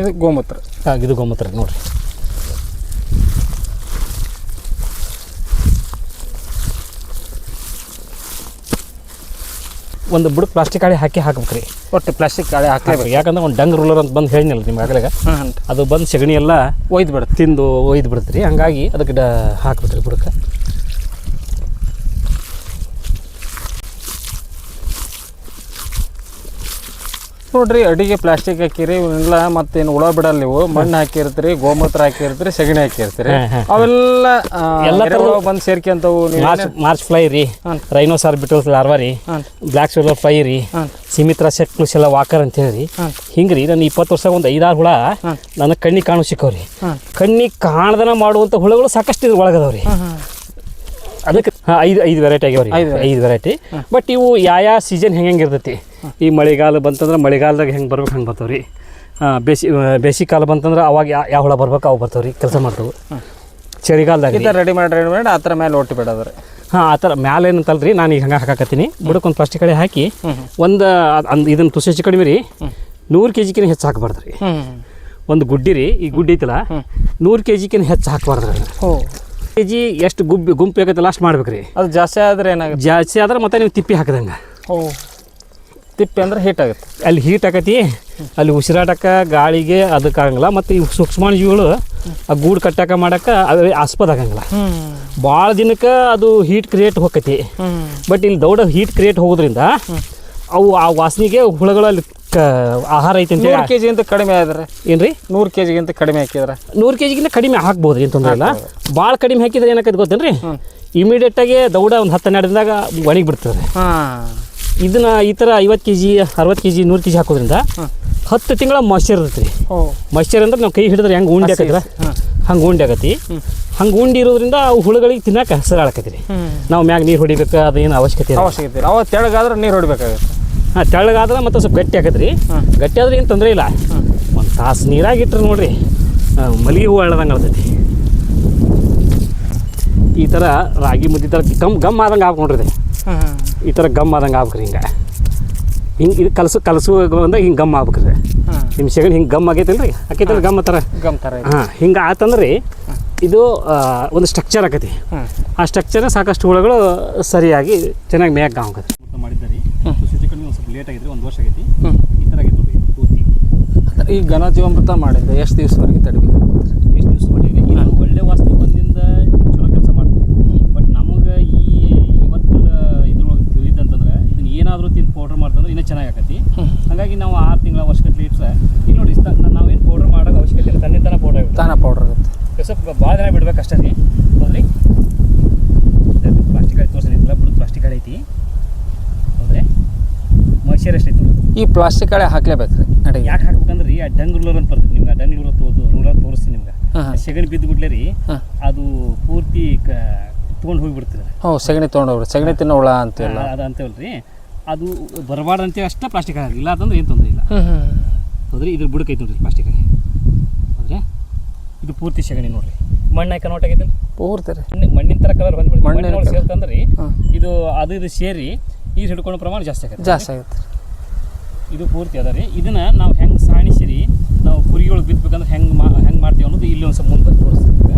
Speaker 2: ಇದು ಗೋಮೂತ್ರ.
Speaker 1: ಇದು ಗೋಮೂತ್ರ ನೋಡ್ರಿ. ಒಂದು ಬುಡಕ್ ಪ್ಲಾಸ್ಟಿಕ್ ಹಾಳೆ ಹಾಕಿ ಹಾಕ್ಬೇಕು ರೀ
Speaker 2: ಒಟ್ಟು ಪ್ಲಾಸ್ಟಿಕ್ ಹಾಳೆ ಹಾಕಬೇಕು.
Speaker 1: ಯಾಕಂದ್ರೆ ಒಂದು ಡಂಗ್ ರೂಲರ್ ಅಂತ ಬಂದು ಹೇಳಿನಲ್ಲ ನಿಮ್ಗೆ ಆಗಲಾಗ
Speaker 2: ಹಾಂ
Speaker 1: ಅದು ಬಂದು ಸಗಣಿ ಎಲ್ಲ
Speaker 2: ಒಯ್ದು ಬಿಡುತ್ತೆ
Speaker 1: ತಿಂದು ಒಯ್ದು ಬಿಡುತ್ತೆ ರೀ ಹಂಗಾಗಿ ಅದಕ್ಕೆ ಡ ಹಾಕ್ಬೇಕು ರೀ ಬುಡಕ್ಕೆ.
Speaker 2: ನೋಡ್ರಿ ಅಡಿಗೆ ಪ್ಲಾಸ್ಟಿಕ್ ಹಾಕಿರಿ ಇವನ್ನೆಲ್ಲ ಮತ್ತೇನು ಹುಳ ಬಿಡಲ್ಲ ನೀವು. ಮಣ್ಣು ಹಾಕಿರ್ತೀರಿ ಗೋಮೂತ್ರ ಹಾಕಿರ್ತೀರಿ ಸಗಣಿ ಹಾಕಿರ್ತೀರಿ. ಅವೆಲ್ಲ
Speaker 1: ಎಲ್ಲ
Speaker 2: ಬಂದು ಸೇರ್ಕೊಂತವು
Speaker 1: ಮಾರ್ಚ್ ಮಾರ್ಚ್ ಫ್ಲೈ ರೀ.
Speaker 2: ರೈನೋ
Speaker 1: ರೈನೋಸಾರ್ ಬಿಟ್ಟು ಲಾರ್ವಾ ರೀ ಬ್ಲ್ಯಾಕ್ ಸೋಲರ್ ಫ್ಲೈ ರೀ. ಸಿಮಿತ್ರ ಸೆಕ್ಲುಸ್ ಎಲ್ಲ ವಾಕರ್ ಅಂತ ಹೇಳಿ
Speaker 2: ಹಿಂಗ್ರಿ
Speaker 1: ಹಿಂಗೆ ರೀ ನಾನು ಇಪ್ಪತ್ತು ವರ್ಷ ಒಂದು ಐದಾರು ಹುಳ ನನ್ನ ಕಣ್ಣಿಗೆ ಕಾಣು ಸಿಕ್ಕವ್ರಿ ಕಣ್ಣಿಗೆ ಕಾಣದನ ಮಾಡುವಂಥ ಹುಳಗಳು ಸಾಕಷ್ಟು ಇದ್ರ ಒಳಗದವ್ರಿ ಅದಕ್ಕೆ ಐದು ಐದು ವೆರೈಟಿ ಆಗ್ಯಾವ್ರಿ.
Speaker 2: ಐದು
Speaker 1: ವೆರೈಟಿ ಬಟ್ ಇವು ಯಾವ ಯಾವ ಸೀಸನ್ ಹೆಂಗೆ ಇರ್ತೈತಿ? ಈ ಮಳೆಗಾಲ ಬಂತಂದ್ರೆ ಮಳೆಗಾಲದಾಗ ಹೆಂಗೆ ಬರ್ಬೇಕು ಹಂಗೆ ಬರ್ತಾವ್ರಿ. ಬೇಸಿ ಬೇಸಿಗೆ ಕಾಲ ಬಂತಂದ್ರೆ ಅವಾಗ ಯಾವ ಯಾವ ಹುಳ ಬರ್ಬೇಕು ಅವು ರೀ ಕೆಲಸ ಮಾಡ್ತಾವೆ. ಚಳಿಗಾಲದಾಗ
Speaker 2: ರೆಡಿ ಮಾಡಿ ರೆಡಿ ಮಾಡಿ ಆ ಥರ ಮೇಲೆ ಒಟ್ಟು ಬಿಡೋದ್ರಿ.
Speaker 1: ಹಾಂ ಆ ಥರ ಮ್ಯಾಲೆ ರೀ ನಾನು ಈಗ ಹಂಗೆ ಹಾಕಾಕತ್ತೀನಿ. ಬುಡಕ್ಕೊಂದು ಫಸ್ಟ್ ಕಡೆ ಹಾಕಿ ಒಂದು ಅಂದ್ ಇದನ್ನು ತುಸಿ ಹೆಚ್ಚು ಕಡಿಮೆ ರೀ ನೂರು ಕೆ ಜಿಗಿನ ಹೆಚ್ಚು ಹಾಕಬಾರ್ದು ರೀ ಒಂದು ಗುಡ್ಡಿ ರೀ ಈ ಗುಡ್ಡಿ ಐತಲ್ಲ ನೂರು ಕೆ ಜಿಕಿನ ಹೆಚ್ಚು ಹಾಕಬಾರ್ದು ರೀ ಕೆ ಜಿ ಎಷ್ಟು ಗುಬ್ಬಿ ಗುಂಪು ಆಗೈತಲ್ಲ ಅಷ್ಟು ಮಾಡ್ಬೇಕು ರೀ
Speaker 2: ಅದು ಜಾಸ್ತಿ ಆದ್ರೆ ಏನಾಗುತ್ತೆ?
Speaker 1: ಜಾಸ್ತಿ ಆದ್ರೆ ಮತ್ತೆ ನೀವು ತಿಪ್ಪಿ ಹಾಕಿದಂಗೆ.
Speaker 2: ಓ ತಿಪ್ಪೆ ಅಂದ್ರೆ ಹೀಟ್ ಆಗುತ್ತೆ.
Speaker 1: ಅಲ್ಲಿ ಹೀಟ್ ಆಕತಿ ಅಲ್ಲಿ ಉಸಿರಾಟಕ್ಕೆ ಗಾಳಿಗೆ ಅದಕ್ಕೆ ಆಗಂಗಿಲ್ಲ. ಮತ್ತು ಈ ಸೂಕ್ಷ್ಮಾಣುಜೀವಿಗಳು ಆ ಗೂಡು ಕಟ್ಟಾಕ ಮಾಡಕ್ಕೆ ಅದು ಆಸ್ಪದ ಆಗಂಗಿಲ್ಲ. ಭಾಳ ದಿನಕ್ಕೆ ಅದು ಹೀಟ್ ಕ್ರಿಯೇಟ್ ಹೋಗತಿ ಬಟ್ ಇಲ್ಲಿ ದೌಡ ಹೀಟ್ ಕ್ರಿಯೇಟ್ ಹೋಗೋದ್ರಿಂದ ಅವು ಆ ವಾಸನೆಗೆ ಹುಳಗಳಲ್ಲಿ ಅಲ್ಲಿ ಆಹಾರ ಐತೆ ಅಂತೇಳಿ
Speaker 2: ನೂರು ಕೆ ಜಿಗಿಂತ ಕಡಿಮೆ ಆದ್ರೆ.
Speaker 1: ಏನ್ರಿ?
Speaker 2: ನೂರು ಕೆ ಜಿಗಿಂತ ಕಡಿಮೆ ಹಾಕಿದ್ರೆ.
Speaker 1: ನೂರು ಕೆ ಜಿಗಿಂತ ಕಡಿಮೆ ಹಾಕ್ಬೋದು ಏನು ತೊಂದರೆ ಇಲ್ಲ. ಭಾಳ ಕಡಿಮೆ ಹಾಕಿದ್ರೆ ಏನಾಕೈತೆ ಗೊತ್ತೇನ್ರಿ?
Speaker 2: ಆಗಿ
Speaker 1: ಇಮಿಡಿಯೇಟಾಗಿ ದೌಡ ಒಂದು ಹತ್ತು ಹನ್ನೆರಡು ದಿನದಾಗ ಒಣಗಿ ಬಿಡ್ತದೆ.
Speaker 2: ಹಾಂ.
Speaker 1: ಇದನ್ನ ಈ ಥರ ಐವತ್ತು ಕೆ ಜಿ ಅರವತ್ತು ಕೆ ಜಿ ನೂರು ಕೆ ಜಿ ಹಾಕೋದ್ರಿಂದ ಹತ್ತು ತಿಂಗಳ ಮಾಯ್ಚರ್ ಇರುತ್ತೆ ರೀ. ಮಾಯ್ಚರ್ ಅಂದ್ರೆ ನಾವು ಕೈ ಹಿಡಿದ್ರೆ ಹೆಂಗೆ ಉಂಡಿ ಆಕೈತ್ರ
Speaker 2: ಹಾಂ.
Speaker 1: ಹಂಗೆ ಉಂಡೆ ಆಗತಿ ಹಂಗೆ ಉಂಡಿ ಇರೋದ್ರಿಂದ ಅವು ಹುಳುಗಳಿಗೆ ತಿನ್ನಕ್ಕೆ ಹಸಿರು ಆಳಕತಿ ರೀ. ನಾವು ಮ್ಯಾಗ ನೀರು ಹೊಡಿಬೇಕು ಅದೇನು ಅವಶ್ಯಕತೆ
Speaker 2: ಅವಶ್ಯಕತೆ ಅವ ತೆಳಗಾದ್ರೆ ನೀರು ಹೊಡಿಬೇಕಾಗುತ್ತೆ.
Speaker 1: ಹಾಂ ತೆಳ್ಳಗಾದ್ರೆ ಮತ್ತೆ ಸ್ವಲ್ಪ ಗಟ್ಟಿ ಆಗತ್ತೆ ರೀ. ಗಟ್ಟಿ ಆದ್ರೆ ಏನು ತೊಂದರೆ ಇಲ್ಲ. ಒಂದು ತಾಸು ನೀರಾಗಿಟ್ರೆ ನೋಡ್ರಿ ನೋಡಿರಿ ಮಲ್ಲಿಗೆ ಹೂವು ಅಳ್ಳದಂಗೆ ಆಗ್ತೈತಿ ಈ ಥರ ರಾಗಿ ಮುದ್ದೆ ಥರ ಗಮ್ ಗಮ್ ಆದಂಗೆ ಆಗ್ಬೇಕು ನೋಡ್ರಿ. ಇದು.
Speaker 2: ಹಾಂ
Speaker 1: ಈ ಥರ ಗಮ್ ಆದಂಗೆ ಆಗ್ಬೇಕು ರೀ ಹಿಂಗೆ. ಹಿಂಗೆ ಇದು ಕಲಸು ಕಲಸು ಬಂದಾಗ ಹಿಂಗೆ ಗಮ್ ಆಗ್ಬೇಕು ರೀ. ನಿಮ್ಮ ಸೆಗಣಿ ಹಿಂಗೆ ಗಮ್ ಆಗೈತಲ್ಲ ರೀ ಆಕೈತಲ್ಲ ಗಮ್ ಥರ
Speaker 2: ಗಮ್ ಥರ ಇದೆ
Speaker 1: ಹಾಂ ಹಿಂಗೆ ಆತಂದ್ರೆ ರೀ ಇದು ಒಂದು ಸ್ಟ್ರಕ್ಚರ್ ಆಕತಿ. ಆ ಸ್ಟ್ರಕ್ಚರ್ ಸಾಕಷ್ಟು ಹುಳುಗಳು ಸರಿಯಾಗಿ ಚೆನ್ನಾಗಿ ಮೇಯಕ್ಕೆ ಆಗುತ್ತೆ ಮಾಡಿದ್ದಾರೆ ಒಂದು ಸ್ವಲ್ಪ ಲೇಟ್ ಆಗಿದ್ರೆ ಒಂದು ವರ್ಷ ಆಗೈತಿ. ಈ ಥರ ಆಗೈತೆ ನೋಡಿ ಪೂರ್ತಿ.
Speaker 2: ಈ ಘನ ಜೀವಾಮೃತ ಮಾಡಿದ್ದೆ ಎಷ್ಟು ದಿವಸವರೆಗೆ ತಡಿಬೇಕು
Speaker 1: ಎಷ್ಟು ದಿವಸ ಮಟ್ಟಿಗೆ ಇದು ಒಳ್ಳೆ ವಾಸನೆ ಬಂದಿಂದ ಚಲೋ ಕೆಲಸ ಮಾಡ್ತೀವಿ ಬಟ್ ನಮಗೆ ಈ ಇವತ್ತು ಇದ್ರೊಳಗೆ ತಿಳಿದಂತಂದ್ರೆ ಇದನ್ನ ಏನಾದರೂ ತಿಂದು ಪೌಡ್ರ್ ಮಾಡ್ತಂದ್ರೆ ಇನ್ನೂ ಚೆನ್ನಾಗಿ ಆಕತಿ ಹಾಗಾಗಿ ನಾವು ಆರು ತಿಂಗಳ ವರ್ಷಗಟ್ಟಲೆ ಇಟ್ರೆ ಈಗ ನೋಡಿ ನಾವೇನು ಪೌಡ್ರ್ ಮಾಡೋಕೆ ಅವಶ್ಯಕತೆ ಇಲ್ಲ. ತನ್ನಿಂದ ತಾನೇ ಪೌಡ್ರ್ ಇರುತ್ತೆ
Speaker 2: ತಾನ ಪೌಡ್ರ್ ಆಗುತ್ತೆ.
Speaker 1: ಸ್ವಲ್ಪ ಭಾಳ ದಿನ ಬಿಡ್ಬೇಕು ಅಷ್ಟೇ ರೀ. ಹೌದ್ರಿ ಪ್ಲಾಸ್ಟಿಕ್ ಆಯ್ತು ತೋರಿಸಿ ಇಲ್ಲ ಬಿಡು ಪ್ಲಾಸ್ಟಿಕ್ ಐತಿ. ಹೌದ್ರಿ ಮೈಸೂರ್ ಎಷ್ಟೈತಿ
Speaker 2: ಈ ಪ್ಲಾಸ್ಟಿಕ್ ಹಾಳೆ ಹಾಕ್ಲೇಬೇಕು ರೀ ಅಡಿಗೆ
Speaker 1: ಯಾಕೆ ಹಾಕ್ಬೇಕಂದ್ರೆ? ರೀ ಆ ಡಂಗ್ ರೂಲರ್ ಅಂತ ಬರ್ತದೆ. ನಿಮ್ಗೆ ಆ ಡಂಗ್ ರೂಲರ್ ತೋರಿಸ್ತೀನಿ ನಿಮ್ಗೆ. ಸೆಗಣಿ ಬಿದ್ದು ಬಿಡ್ಲೆ ರೀ ಅದು ಪೂರ್ತಿ ಕ ತೊಗೊಂಡು ಹೋಗಿಬಿಡ್ತೀರ
Speaker 2: ಹ್ಞೂ ಸಗಣಿ ತೊಗೊಂಡೋಗ್ರಿ ಸೆಗಣಿ ತಿನ್ನೋ ಹುಳ ಅಂತೀವಲ್ಲ
Speaker 1: ಅದು ಅಂತೇವಲ್ರಿ ಅದು ಬರಬಾರ್ದಂತೆ ಅಷ್ಟೇ ಪ್ಲಾಸ್ಟಿಕ್ ಹಾಕಿ ಇಲ್ಲ ಅಂತಂದ್ರೆ ಏನು ತೊಂದರೆ ಇಲ್ಲ. ಹೌದ್ರಿ ಇದ್ರ ಬುಡಕ್ಕೆ ಐತೆ ನೋಡ್ರಿ ಪ್ಲಾಸ್ಟಿಕ್ ಹಾಕಿ ಹೌದ್ರಿ ಇದು ಪೂರ್ತಿ ಸಗಣಿ ನೋಡ್ರಿ. ಮಣ್ಣು ಹಾಕಿ ನೋಟ್ ಆಗೈತೆ
Speaker 2: ಪೂರ್ತಿ ರೀ.
Speaker 1: ಮಣ್ಣಿನ ಥರ ಕಲರ್ ಬಂದ್ಬಿಡುತ್ತೆ. ಮಣ್ಣು
Speaker 2: ನೋಡಿ
Speaker 1: ಸೇರ್ತಂದ್ರಿ ಇದು ಅದು ಇದು ಸೇರಿ ನೀರು ಹಿಡ್ಕೊಂಡ ಪ್ರಮಾಣ ಜಾಸ್ತಿ ಆಗುತ್ತೆ.
Speaker 2: ಜಾಸ್ತಿ ಆಗುತ್ತೆ
Speaker 1: ಇದು ಪೂರ್ತಿ ಅದ ರೀ. ಇದನ್ನ ನಾವು ಹೆಂಗೆ ಸಾಣಿಸಿರಿ ನಾವು ಕುರಿಗಳಿಗೆ ಬಿತ್ತಬೇಕಂದ್ರೆ ಹೆಂಗೆ ಮಾ ಹೆಂಗೆ ಮಾಡ್ತೀವಿ ಅನ್ನೋದು ಇಲ್ಲಿ ಒಂದು ಸ್ವಲ್ಪ ಮುಂದೆ ಬಂದು ತೋರಿಸ್ತಿದ್ದೆ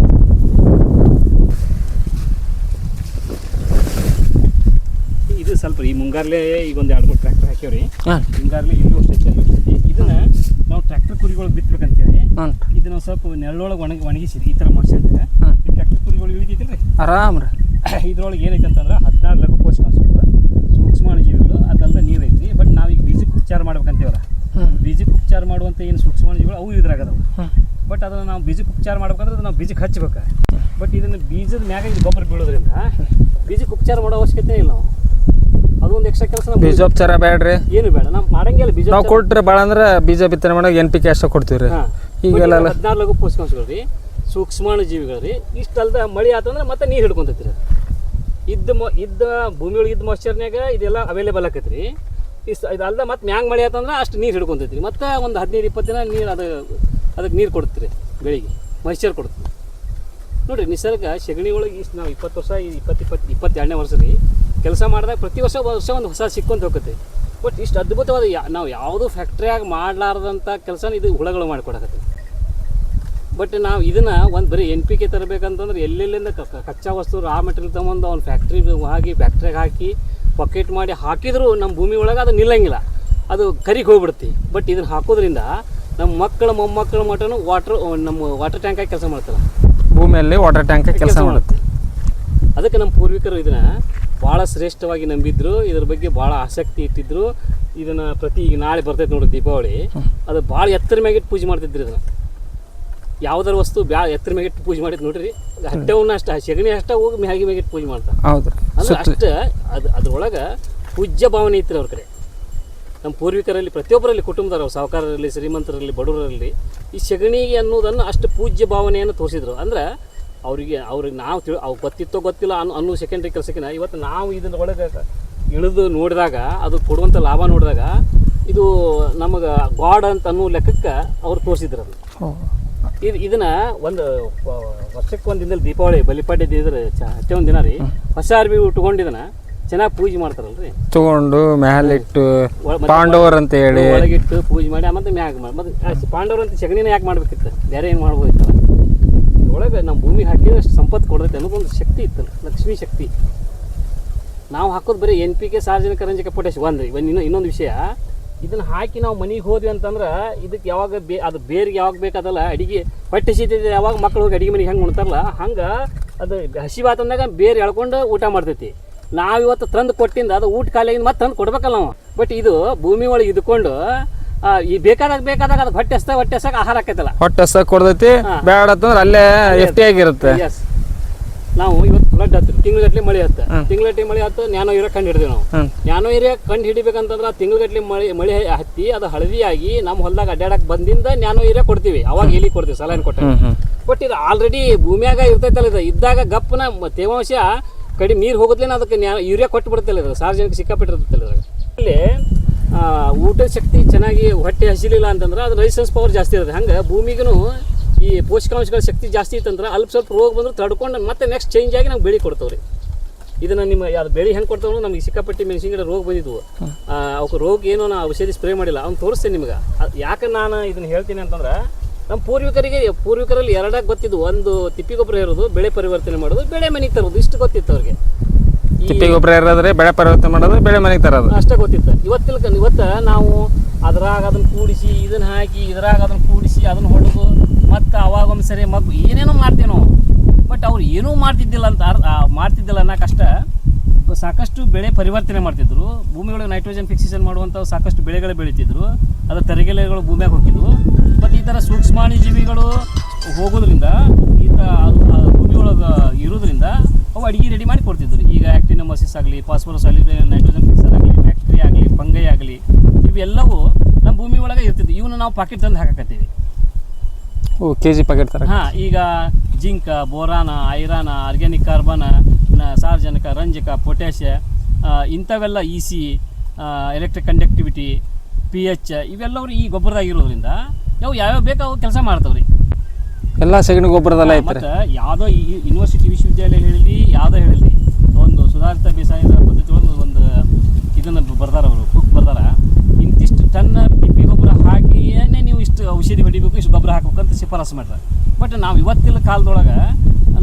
Speaker 1: ಇದು ಸ್ವಲ್ಪ ಈ ಮುಂಗಾರ್ಲೆ ಈಗ ಒಂದು ಎರಡು ಮೂರು ಟ್ರ್ಯಾಕ್ಟರ್ ಹಾಕ್ಯಾವ್ರಿ.
Speaker 2: ರೀ
Speaker 1: ಮುಂಗಾರ್ಲೆ ಇಲ್ಲಿ ಅಷ್ಟೇ ಅಲ್ಲಿ ಇದನ್ನ ನಾವು ಟ್ರ್ಯಾಕ್ಟರ್ ಕುರಿಗಳು
Speaker 2: ಬಿತ್ಬೇಕಂತೇಳಿ
Speaker 1: ಇದನ್ನ ಸ್ವಲ್ಪ ನೆರಳೊಳಗೆ ಒಣಗಿ ಒಣಗಿಸಿ ಈ ಥರ ಈ ಟ್ರ್ಯಾಕ್ಟರ್ ಕುರಿಗಳು ಇಳಿತೈತಿಲ್ಲ ರೀ
Speaker 2: ಆರಾಮ್ ರೀ.
Speaker 1: ಇದ್ರೊಳಗೆ ಏನೈತೆ ಅಂತಂದ್ರೆ ಹದಿನಾರು ಲಘು ಪೋಷಕಾಂಶಗಳು ಸೂಕ್ಷ್ಮಾಣುಜೀವಿಗಳು ಅದೆಲ್ಲ ನೀರು ಐತಿ ಬಟ್ ನಾವೀಗ ಬೀಜಕ್ಕೆ ಉಪಚಾರ ಮಾಡ್ಬೇಕಂತೀವಲ್ಲ.
Speaker 2: ಹ್ಞೂ
Speaker 1: ಬೀಜಕ್ಕೆ ಉಪಚಾರ ಮಾಡುವಂಥ ಏನು ಸೂಕ್ಷ್ಮಾಣುಜೀವಿಗಳು ಅವು ಇದ್ರಾಗದವು. ಬಟ್ ಅದನ್ನು ನಾವು ಬೀಜಕ್ಕೆ ಉಪಚಾರ ಮಾಡ್ಬೇಕಂದ್ರೆ ಅದು ನಾವು ಬೀಜಕ್ಕೆ ಹಚ್ಬೇಕು. ಬಟ್ ಇದನ್ನು ಬೀಜದ ಮ್ಯಾಗ ಇದು ಗೊಬ್ಬರ ಬೀಳೋದ್ರಿಂದ ಬೀಜಕ್ಕೆ ಉಪಚಾರ ಮಾಡೋ ಅವಶ್ಯಕತೆ ಇಲ್ಲ ನಾವು. ಅದೊಂದು ಎಕ್ಸ್ಟ್ರಾ ಕೆಲಸ
Speaker 2: ಬೀಜೋಪಚಾರ ಬೇಡ್ರಿ
Speaker 1: ಏನು ಬೇಡ ನಾವು ಮಾಡಂಗಿಲ್ಲ ಬೀಜ
Speaker 2: ನಾವು ಕೊಟ್ರೆ ಭಾಳ ಅಂದ್ರೆ ಬೀಜ ಬಿತ್ತನೆ ಮಾಡೋ ಎನ್ ಪಿ ಕೆ ಅಷ್ಟೇ ಕೊಡ್ತೀವಿ ರೀ ಈಗೆಲ್ಲ
Speaker 1: ಹದಿನಾರು ಲಘು ಪೋಷಕಾಂಶಗಳು ರೀ ಸೂಕ್ಷ್ಮಾಣು ಜೀವಿಗಳು ರೀ ಇಷ್ಟಲ್ದ ಮಳೆ ಆತಂದ್ರೆ ಮತ್ತೆ ನೀರು ಹಿಡ್ಕೊಂತೈತಿ ರೀ ಇದ್ದ ಮೊ ಇದ್ದ ಭೂಮಿ ಒಳಗೆ ಇದ್ದ ಮಾಯ್ಚರ್ನಾಗ ಇದೆಲ್ಲ ಅವೈಲೇಬಲ್ ಆಕೈತಿ ರೀ ಇಷ್ಟು ಇದು ಅಲ್ದ ಮತ್ತೆ ಮ್ಯಾಂಗ್ ಮಳೆ ಆತಂದ್ರೆ ಅಷ್ಟು ನೀರು ಹಿಡ್ಕೊಂತೈತಿ ರೀ ಮತ್ತೆ ಒಂದು ಹದಿನೈದು ಇಪ್ಪತ್ತು ದಿನ ನೀರು ಅದು ಅದಕ್ಕೆ ನೀರು ಕೊಡ್ತೀರಿ ಬೆಳಿಗ್ಗೆ. ಮಾಯ್ಚರ್ ಕೊಡ್ತೀವಿ ನೋಡಿರಿ ನಿಸರ್ಗ ಸಗಣಿ ಒಳಗೆ ಇಷ್ಟು ನಾವು ಇಪ್ಪತ್ತು ವರ್ಷ ಇಪ್ಪತ್ತು ಇಪ್ಪತ್ತು ಇಪ್ಪತ್ತೆರಡನೇ ವರ್ಷ ರೀ. ಕೆಲಸ ಮಾಡಿದಾಗ ಪ್ರತಿ ವರ್ಷ ವರ್ಷ ಒಂದು ಹೊಸ ಸಿಕ್ಕೊಂತ ಹೋಗುತ್ತೆ. ಬಟ್ ಇಷ್ಟು ಅದ್ಭುತವಾದ ಯಾ ನಾವು ಯಾವುದೂ ಫ್ಯಾಕ್ಟ್ರಿಯಾಗಿ ಮಾಡಲಾರ್ದಂಥ ಕೆಲಸನ ಇದು ಹುಳಗಳು ಮಾಡಿಕೊಡಕತ್ತೆ. ಬಟ್ ನಾವು ಇದನ್ನು ಒಂದು ಬರೀ ಎನ್ ಪಿ ಕೆ ತರಬೇಕಂತಂದ್ರೆ ಎಲ್ಲೆಲ್ಲಿಂದ ಕಚ್ಚಾ ವಸ್ತು ರಾ ಮೆಟೀರಿಯಲ್ ತೊಗೊಂಡು ಅವ್ನು ಫ್ಯಾಕ್ಟ್ರಿ ಆಗಿ ಫ್ಯಾಕ್ಟ್ರಿಗೆ ಹಾಕಿ ಪಾಕೆಟ್ ಮಾಡಿ ಹಾಕಿದರೂ ನಮ್ಮ ಭೂಮಿ ಒಳಗೆ ಅದು ನಿಲ್ಲಂಗಿಲ್ಲ. ಅದು ಕರಿಗೆ ಹೋಗ್ಬಿಡ್ತಿ. ಬಟ್ ಇದನ್ನು ಹಾಕೋದ್ರಿಂದ ನಮ್ಮ ಮಕ್ಕಳ ಮೊಮ್ಮಕ್ಕಳ ಮಟನು ವಾಟ್ರ್ ನಮ್ಮ ವಾಟರ್ ಟ್ಯಾಂಕಾಗಿ ಕೆಲಸ ಮಾಡ್ತಾರೆ
Speaker 2: ಭೂಮಿಯಲ್ಲಿ ವಾಟರ್ ಟ್ಯಾಂಕಾಗಿ ಕೆಲಸ ಮಾಡುತ್ತೆ.
Speaker 1: ಅದಕ್ಕೆ ನಮ್ಮ ಪೂರ್ವಿಕರು ಇದನ್ನ ಭಾಳ ಶ್ರೇಷ್ಠವಾಗಿ ನಂಬಿದ್ರು. ಇದ್ರ ಬಗ್ಗೆ ಭಾಳ ಆಸಕ್ತಿ ಇಟ್ಟಿದ್ರು. ಇದನ್ನ ಪ್ರತಿ ಈಗ ನಾಳೆ ಬರ್ತೈತೆ ನೋಡಿ ದೀಪಾವಳಿ. ಅದು ಭಾಳ ಎತ್ತರ ಮ್ಯಾಗಿಟ್ಟು ಪೂಜೆ ಮಾಡ್ತಿದ್ರು ಇದನ್ನ. ಯಾವ್ದಾರ ವಸ್ತು ಬ್ಯಾ ಎತ್ತರ ಮ್ಯಾಗಿಟ್ಟು ಪೂಜೆ ಮಾಡಿದ್ ನೋಡ್ರಿ. ಹಟ್ಟೆವನ್ನ ಅಷ್ಟ ಸೆಗಣಿ ಅಷ್ಟ ಹೋಗಿ ಮ್ಯಾಗಿ ಮ್ಯಾಗಿಟ್ಟು ಪೂಜೆ ಮಾಡ್ತಾರೆ. ಅಂದ್ರೆ ಅಷ್ಟ ಅದು ಅದ್ರೊಳಗೆ ಪೂಜ್ಯ ಭಾವನೆ ಐತ್ರಿ ಅವ್ರ ಕಡೆ. ನಮ್ಮ ಪೂರ್ವಿಕರಲ್ಲಿ ಪ್ರತಿಯೊಬ್ಬರಲ್ಲಿ ಕುಟುಂಬದವರು ಸಾಹುಕಾರರಲ್ಲಿ ಶ್ರೀಮಂತರಲ್ಲಿ ಬಡವರಲ್ಲಿ ಈ ಸೆಗಣಿಗೆ ಅನ್ನೋದನ್ನು ಅಷ್ಟು ಪೂಜ್ಯ ಭಾವನೆಯನ್ನು ತೋರಿಸಿದ್ರು. ಅಂದ್ರೆ ಅವರಿಗೆ ಅವ್ರಿಗೆ ನಾವು ತಿಳಿ ಅವ್ರು ಗೊತ್ತಿತ್ತೋ ಗೊತ್ತಿಲ್ಲ ಅನ್ನೋ ಅನ್ನೋ ಸೆಕೆಂಡ್ರಿ ಕೆಲಸಕ್ಕಿಂತ ಇವತ್ತು ನಾವು ಇದನ್ನ ಒಳಗೆ ಇಳಿದು ನೋಡಿದಾಗ ಅದು ಕೊಡುವಂಥ ಲಾಭ ನೋಡಿದಾಗ ಇದು ನಮಗೆ ಗಾಡ್ ಅಂತ ಅನ್ನೋ ಲೆಕ್ಕಕ್ಕೆ ಅವ್ರು ತೋರಿಸಿದ್ರು ಅದು. ಇದು ಇದನ್ನ ಒಂದು ವರ್ಷಕ್ಕೆ ಒಂದು ದಿನದಲ್ಲಿ ದೀಪಾವಳಿ ಬಲಿಪಾಡ್ಯದ ಇದ್ರೆ ಹತ್ತೆ ಒಂದು ದಿನ ರೀ ಹೊಸ ಅರ್ಬಿ ಉಟ್ಕೊಂಡು ಇದನ್ನ ಚೆನ್ನಾಗಿ ಪೂಜೆ ಮಾಡ್ತಾರಲ್ರಿ.
Speaker 2: ತಗೊಂಡು ಮ್ಯಾಲಿಟ್ಟು ಪಾಂಡವರ್ ಅಂತ ಹೇಳಿ.
Speaker 1: ಒಳಗಿಟ್ಟು ಪೂಜೆ ಮಾಡಿ ಆಮೇಲೆ ಮ್ಯಾಗ ಮಾಡಿ ಮತ್ತೆ ಪಾಂಡವರ್ ಪಾಂಡವರು ಅಂತ ಸಗಣಿನ ಯಾಕೆ ಮಾಡ್ಬೇಕಿತ್ತು? ಬೇರೆ ಏನು ಮಾಡ್ಬೋದಿತ್ತು? ಒಳಗೆ ನಮ್ಮ ಭೂಮಿ ಹಾಕಿದ್ರೆ ಅಷ್ಟು ಸಂಪತ್ತು ಕೊಡ್ತೈತೆ ಅನ್ನೋದೊಂದು ಶಕ್ತಿ ಇತ್ತು. ಲಕ್ಷ್ಮೀ ಶಕ್ತಿ. ನಾವು ಹಾಕೋದು ಬರೀ ಎನ್ ಪಿ ಕೆ ಸಾರ್ವಜನಿಕ ರಂಜಕ ಪೊಟ್ಯಾಶ್ ಒಂದು ಇವನ್ ಇನ್ನೊ ಇನ್ನೊಂದು ವಿಷಯ, ಇದನ್ನ ಹಾಕಿ ನಾವು ಮನೆಗೆ ಹೋದ್ವಿ ಅಂತಂದ್ರೆ ಇದಕ್ಕೆ ಯಾವಾಗ ಬೇ ಅದು ಬೇರಿಗೆ ಯಾವಾಗ ಬೇಕಾದಲ್ಲ, ಅಡಿಗೆ ಹೊಟ್ಟೆ ಹಸಿತೈತೆ ಯಾವಾಗ ಮಕ್ಕಳು ಹೋಗಿ ಅಡಿಗೆ ಮನೆಗೆ ಹೆಂಗೆ ಉಣ್ತಾರಲ್ಲ, ಹಂಗೆ ಅದು ಹಸಿವಾತಂದಾಗ ಬೇರೆ ಎಳ್ಕೊಂಡು ಊಟ ಮಾಡ್ತೈತಿ. ನಾವು ಇವತ್ತು ತಂದು ಕೊಟ್ಟಿಂದ ಅದು ಊಟ ಖಾಲಿಯಾಗಿಂದ ಮತ್ತೆ ತಂದು ಕೊಡ್ಬೇಕಲ್ಲ ನಾವು. ಬಟ್ ಇದು ಭೂಮಿ ಒಳಗೆ ಇದ್ಕೊಂಡು ಈ ಬೇಕಾದಾಗ ಬೇಕಾದಾಗ ಅದು ಹೊಟ್ಟೆ ಹಸ್ತ ಹೊಟ್ಟೆ ಹಸ್ತಾಗ ಆಹಾರ ಆಕೈತಲ್ಲ
Speaker 2: ಹೊಟ್ಟೆ ಕೊಡ್ತೈತಿ. ಬೇಡ ಅಂತಂದ್ರೆ ಅಲ್ಲೇ ಎಫ್ಟಿ ಆಗಿರುತ್ತೆ.
Speaker 1: ಎಸ್ ನಾವು ಇವತ್ತು ಫ್ಲಡ್ ಹತ್ತು ತಿಂಗಳಗಟ್ಲೆ ಮಳೆ ಹತ್ತ. ತಿಂಗಳಗಟ್ಲೆ ಮಳೆ ಹತ್ತು ನ್ಯಾನೋ ಇರೋ ಕಂಡು ಹಿಡಿದೇವೆ ನಾವು. ನ್ಯಾನೋ ಏರಿಯಾ ಕಂಡು ಹಿಡಿಬೇಕಂತಂದ್ರೆ ತಿಂಗಳಗಟ್ಲೆ ಮಳೆ ಮಳೆ ಹತ್ತಿ ಅದು ಹಳದಿಯಾಗಿ ನಮ್ಮ ಹೊಲದಾಗ ಅಡ್ಡಾಡಕ್ಕೆ ಬಂದಿಂದ ನ್ಯಾನೋ ಏರಿಯಾ ಕೊಡ್ತೀವಿ. ಅವಾಗ ಎಲ್ಲಿ ಕೊಡ್ತೀವಿ ಸಲಹೆ ಕೊಟ್ಟ ಬಟ್ ಇದು ಆಲ್ರೆಡಿ ಭೂಮಿಯಾಗ ಇರ್ತೈತಲ್ಲ ಇದು. ಇದ್ದಾಗ ಗಪ್ಪನ ತೇವಾಂಶ ಕಡಿಮೆ ನೀರು ಹೋಗೋದ್ಲೇನ ಅದಕ್ಕೆ ಯೂರಿಯಾ ಕೊಟ್ಟು ಬಿಡ್ತಲ್ಲ ಇದು. ಸಾರ್ವಜನಿಕ ಸಿಕ್ಕಾಪಟ್ಟಿರ್ತೈತಲ್ಲ ಇಲ್ಲಿ ಆ, ಊಟದ ಶಕ್ತಿ ಚೆನ್ನಾಗಿ ಹೊಟ್ಟೆ ಹಸಿಲಿಲ್ಲ ಅಂತಂದ್ರೆ ಅದು ರೈಸನ್ಸ್ ಪವರ್ ಜಾಸ್ತಿ ಇರುತ್ತೆ. ಹಂಗೆ ಭೂಮಿಗೂ ಈ ಪೋಷಕಾಂಶಗಳ ಶಕ್ತಿ ಜಾಸ್ತಿ ಇತ್ತಂದ್ರೆ ಅಲ್ಪ ಸ್ವಲ್ಪ ರೋಗ ಬಂದ್ರೆ ತಡ್ಕೊಂಡು ಮತ್ತೆ ನೆಕ್ಸ್ಟ್ ಚೇಂಜ್ ಆಗಿ ನಮ್ಗೆ ಬೆಳೆ ಕೊಡ್ತಾವೆ ರೀ ಇದನ್ನು ನಿಮ್ಮ ಯಾವ್ದು ಬೆಳೆ ಹೆಂಗೆ ಕೊಡ್ತಾವೆ ನಮಗೆ ಸಿಕ್ಕಾಪಟ್ಟಿ ಮೆಣಸಿನ ಗಿಡ ರೋಗ ಬಂದಿದ್ವು. ಅವ್ಕೆ ರೋಗ ಏನೋ ನಾ ಔಷಧಿ ಸ್ಪ್ರೇ ಮಾಡಿಲ್ಲ. ಅವ್ನು ತೋರಿಸ್ತೇನೆ ನಿಮ್ಗೆ. ಯಾಕೆ ನಾನು ಇದನ್ನು ಹೇಳ್ತೀನಿ ಅಂತಂದ್ರೆ ನಮ್ಮ ಪೂರ್ವಿಕರಿಗೆ, ಪೂರ್ವಿಕರಲ್ಲಿ ಎರಡಾಗಿ ಗೊತ್ತಿದ್ದು, ಒಂದು ತಿಪ್ಪಿ ಗೊಬ್ಬರ ಇರೋದು, ಬೆಳೆ ಪರಿವರ್ತನೆ ಮಾಡೋದು, ಬೆಳೆ ಮನೆಗೆ ತರೋದು, ಇಷ್ಟು ಗೊತ್ತಿತ್ತು ಅವ್ರಿಗೆ.
Speaker 2: ತಿಪ್ಪಿ ಗೊಬ್ಬರ ಇರೋದ್ರೆ ಬೆಳೆ ಪರಿವರ್ತನೆ ಮಾಡೋದು ಬೆಳೆ ಮನೆಗೆ ತರೋದು.
Speaker 1: ಅಷ್ಟೇ ಗೊತ್ತಿತ್ತು. ಇವತ್ತಿಲ್ಕ ಇವತ್ತು ನಾವು ಅದ್ರಾಗ ಅದನ್ನ ಕೂಡಿಸಿ ಇದನ್ನ ಹಾಕಿ ಇದ್ರಾಗ ಅದನ್ನ ಕೂಡಿಸಿ ಅದನ್ನ ಹೊಡೆದು ಮತ್ತು ಅವಾಗ ಒಂದು ಸರಿ ಮಗು ಏನೇನೋ ಮಾಡ್ತೀವಿ ನಾವು. ಬಟ್ ಅವ್ರು ಏನೂ ಮಾಡ್ತಿದ್ದಿಲ್ಲ ಅಂತ ಮಾಡ್ತಿದ್ದಿಲ್ಲ ಅನ್ನೋ ಕಷ್ಟ ಸಾಕಷ್ಟು ಬೆಳೆ ಪರಿವರ್ತನೆ ಮಾಡ್ತಿದ್ರು. ಭೂಮಿಗಳಿಗೆ ನೈಟ್ರೋಜನ್ ಫಿಕ್ಸೇಷನ್ ಮಾಡುವಂಥ ಸಾಕಷ್ಟು ಬೆಳೆಗಳು ಬೆಳೀತಿದ್ರು. ಅದರ ತರಗೆಲೆಗಳು ಭೂಮಿಯಾಗ ಹೋಗಿದ್ವು. ಮತ್ತು ಈ ಥರ ಸೂಕ್ಷ್ಮಾಣುಜೀವಿಗಳು ಹೋಗೋದ್ರಿಂದ ಈ ಥರ ಒಳಗೆ ಇರೋದ್ರಿಂದ ಅವು ಅಡಿಗೆ ರೆಡಿ ಮಾಡಿ ಕೊಡ್ತಿದ್ರು. ಈಗ ಆ್ಯಕ್ಟಿನಮಸಿಸ್ ಆಗಲಿ ಫಾಸ್ಫರಸ್ ಆಗಲಿ ನೈಟ್ರೋಜನ್ ಫಿಕ್ಸರ್ ಆಗಲಿ ಬ್ಯಾಕ್ಟೀರಿಯಾ ಆಗಲಿ ಫಂಗೈ ಆಗಲಿ ಇವೆಲ್ಲವೂ ನಮ್ಮ ಭೂಮಿ ಒಳಗೆ ಇರ್ತಿದ್ವು. ಇವನ್ನ ನಾವು ಪಾಕೆಟ್ ತಂದು ಹಾಕಕತ್ತೀವಿ.
Speaker 2: ಓ ಕೆ ಜಿ ಪ್ಯಾಕೆಟ್ ಥರ
Speaker 1: ಹಾಂ ಈಗ ಜಿಂಕ ಬೋರಾನ ಐರಾನ ಆರ್ಗ್ಯಾನಿಕ್ ಕಾರ್ಬನ ಸಾರಜನಕ ಸಾರ್ವಜನಿಕ ರಂಜಕ ಪೊಟ್ಯಾಷಿಯ ಇಂಥವೆಲ್ಲ E C electric conductivity P H ಇವೆಲ್ಲವರು ಈ ಗೊಬ್ಬರದಾಗಿರೋದ್ರಿಂದ ನಾವು ಯಾವ್ಯಾವ ಬೇಕು ಅವು ಕೆಲಸ ಮಾಡ್ತಾವ್ರಿ.
Speaker 2: ಎಲ್ಲ ಸಗಣಿ ಗೊಬ್ಬರದಲ್ಲ ಐತ್ರಿ
Speaker 1: ಮತ್ತು ಯಾವುದೋ ಈ ಯೂನಿವರ್ಸಿಟಿ ವಿಶ್ವವಿದ್ಯಾಲಯ ಹೇಳಿ ಯಾವುದೋ ಹೇಳಲಿ ಒಂದು ಸುಧಾರಿತ ಬೇಸಾಯದ ಪದ್ಧತಿ ಒಂದು ಒಂದು ಇದನ್ನು ಬರ್ದಾರ ಅವರು ಬುಕ್ ಬರ್ದಾರ. ಇಂತಿಷ್ಟು ಟನ್ ಪಿಪಿ ಗೊಬ್ಬರ ಹಾಕಿಯೇ ನೀವು ಇಷ್ಟು ಔಷಧಿ ಹೊಡಿಬೇಕು ಇಷ್ಟು ಗೊಬ್ಬರ ಹಾಕಬೇಕು ಅಂತ ಶಿಫಾರಸು ಮಾಡ್ತಾರೆ. ಬಟ್ ನಾವು ಇವತ್ತಿನ ಕಾಲದೊಳಗೆ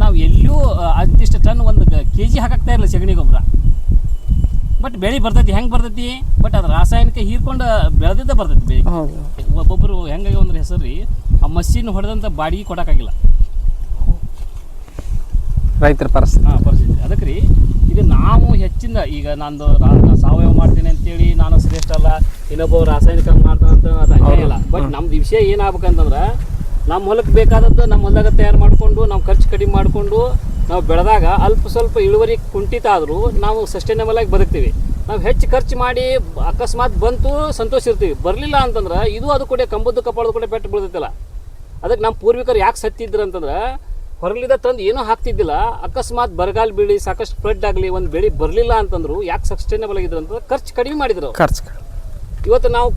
Speaker 1: ನಾವು ಎಲ್ಲೂ ಅಂತಿಷ್ಟು ಟನ್ ಒಂದು ಕೆ ಜಿ ಹಾಕಾಗ್ತಾ ಇರಲಿಲ್ಲ ಸಗಣಿ ಗೊಬ್ಬರ. ಬಟ್ ಬೆಳೆ ಬರ್ತೈತಿ ಹೆಂಗೆ ಬರ್ತೈತಿ? ಬಟ್ ಅದು ರಾಸಾಯನಿಕ ಹೀರ್ಕೊಂಡು ಬೆಳೆದಿದ್ದ ಬರ್ತೈತಿ ಬೆಳೆ. ಒಬ್ಬೊಬ್ಬರು ಹೆಂಗಾಗಿ ಅಂದ್ರೆ ಹೆಸರು ರೀ ಆ ಮಷೀನ್ ಹೊಡೆದಂಥ ಬಾಡಿಗೆ ಕೊಡೋಕ್ಕಾಗಿಲ್ಲ.
Speaker 2: ರೈತರ ಪರಿಸ್ಥಿತಿ.
Speaker 1: ಹಾಂ ಪರಿಸ್ಥಿತಿ. ಅದಕ್ಕೆ ರೀ ಇದು ನಾವು ಹೆಚ್ಚಿಂದ ಈಗ ನಾನು ಸಾವಯವ ಮಾಡ್ತೀನಿ ಅಂತೇಳಿ ನಾನು ಶ್ರೇಷ್ಠ ಅಲ್ಲ ಇನ್ನೊಬ್ಬ ರಾಸಾಯನಿಕ ಮಾಡ್ತಾನಂತ ಅಂತ ಅದು ಇಲ್ಲ. ಬಟ್ ನಮ್ದು ವಿಷಯ ಏನಾಗ್ಬೇಕಂತಂದ್ರೆ ನಮ್ಮ ಹೊಲಕ್ಕೆ ಬೇಕಾದದ್ದು ನಮ್ಮ ಹೊಲದಾಗ ತಯಾರು ಮಾಡಿಕೊಂಡು ನಾವು ಖರ್ಚು ಕಡಿಮೆ ಮಾಡಿಕೊಂಡು ನಾವು ಬೆಳೆದಾಗ ಅಲ್ಪ ಸ್ವಲ್ಪ ಇಳುವರಿ ಕುಂಠಿತ ಆದರೂ ನಾವು ಸಸ್ಟೈನಬಲ್ ಆಗಿ ಬದುಕ್ತೀವಿ. ನಾವು ಹೆಚ್ಚು ಖರ್ಚು ಮಾಡಿ ಅಕಸ್ಮಾತ್ ಬಂತು ಸಂತೋಷ ಇರ್ತೀವಿ. ಬರಲಿಲ್ಲ ಅಂತಂದ್ರೆ ಇದು ಅದು ಕೂಡ ಕಂಬದ್ದು ಕಪಾಳದ ಕೂಡ ಪೆಟ್ಟು ಬೀಳ್ತೈತಲ್ಲ. ಅದಕ್ಕೆ ನಮ್ಮ ಪೂರ್ವಿಕರು ಯಾಕೆ ಸತ್ತಿದ್ರು ಅಂತಂದ್ರೆ ಹೊರಗಲಿದ ತಂದು ಏನೂ ಹಾಕ್ತಿದ್ದಿಲ್ಲ. ಅಕಸ್ಮಾತ್ ಬರಗಾಲ ಬೀಳಿ ಸಾಕಷ್ಟು ಫ್ಲಡ್ ಆಗಲಿ ಒಂದು ಬೆಳೆ ಬರಲಿಲ್ಲ ಅಂತಂದ್ರು ಯಾಕೆ ಸಸ್ಟೈನಬಲ್ ಆಗಿದ್ರು ಅಂತಂದ್ರೆ ಖರ್ಚು ಕಡಿಮೆ ಮಾಡಿದ್ರು.
Speaker 2: ಖರ್ಚು
Speaker 1: ಇವತ್ತು ನಾವು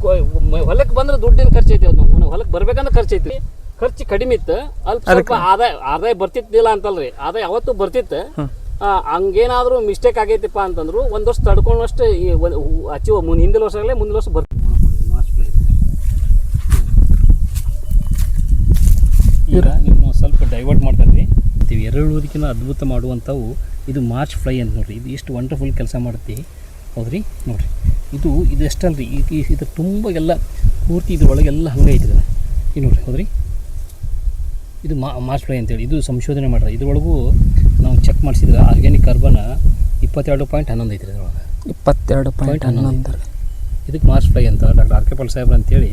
Speaker 1: ಹೊಲಕ್ಕೆ ಬಂದ್ರೆ ದುಡ್ಡಿನ ಖರ್ಚು ಐತಿ ಅದು ನಾವು ಹೊಲಕ್ಕೆ ಬರ್ಬೇಕಂದ್ರೆ ಖರ್ಚು ಐತಿ. ಖರ್ಚು ಕಡಿಮೆ ಇತ್ತು. ಅಲ್ಲಿ ಸ್ವಲ್ಪ ಆದಾಯ ಆದಾಯ ಬರ್ತಿದ್ದಿಲ್ಲ ಅಂತಲ್ರಿ. ಆದಾಯ ಅವತ್ತು ಬರ್ತಿತ್ತು. ಹಂಗೇನಾದ್ರೂ ಮಿಸ್ಟೇಕ್ ಆಗೈತಿಪ್ಪ ಅಂತಂದ್ರು ಒಂದು ವರ್ಷ ತಡ್ಕೊಂಡಷ್ಟು ಈ ಮುಂದಿನ ವರ್ಷಗಳೇ ಮುಂದಿನ ವರ್ಷ ಬರ್ತೀವಿ ಈಗ ನಿಮ್ಮ ಸ್ವಲ್ಪ ಡೈವರ್ಟ್ ಮಾಡ್ತಾರೆ ಇವು ಎರಳುವುದಕ್ಕಿಂತ ಅದ್ಭುತ ಮಾಡುವಂಥವು ಇದು ಮಾರ್ಚ್ ಫ್ಲೈ ಅಂತ ನೋಡ್ರಿ. ಇದು ಎಷ್ಟು ವಂಡರ್ಫುಲ್ ಕೆಲಸ ಮಾಡುತ್ತೆ. ಹೌದ್ರಿ? ನೋಡಿರಿ. ಇದು ಇದು ಎಷ್ಟಲ್ರಿ? ಈಗ ಇದು ತುಂಬ ಎಲ್ಲ ಪೂರ್ತಿ ಇದ್ರೊಳಗೆಲ್ಲ ಹಂಗೆ ಐತ್ರಿ ಇದು. ನೋಡಿರಿ ನೋಡ್ರಿ ಹೌದ್ರಿ? ಇದು ಮಾ ಮಾರ್ಚ್ ಫ್ಲೈ ಅಂತೇಳಿ. ಇದು ಸಂಶೋಧನೆ ಮಾಡ್ರಿ. ಇದ್ರೊಳಗೂ ನಾವು ಚೆಕ್ ಮಾಡಿಸಿದ್ರೆ ಆರ್ಗ್ಯಾನಿಕ್ ಕಾರ್ಬನ್ ಇಪ್ಪತ್ತೆರಡು ಪಾಯಿಂಟ್ ಹನ್ನೊಂದು ಐತ್ರಿ ಇದ್ರೊಳಗೆ.
Speaker 2: ಇಪ್ಪತ್ತೆರಡು ಪಾಯಿಂಟ್ ಹನ್ನೊಂದು
Speaker 1: ಇದಕ್ಕೆ ಮಾರ್ಚ್ ಫ್ಲೈ ಅಂತ ಡಾಕ್ಟರ್ ಆರ್ ಕೆ ಪಾಲ್ ಸಾಹೇಬ್ರು ಅಂತೇಳಿ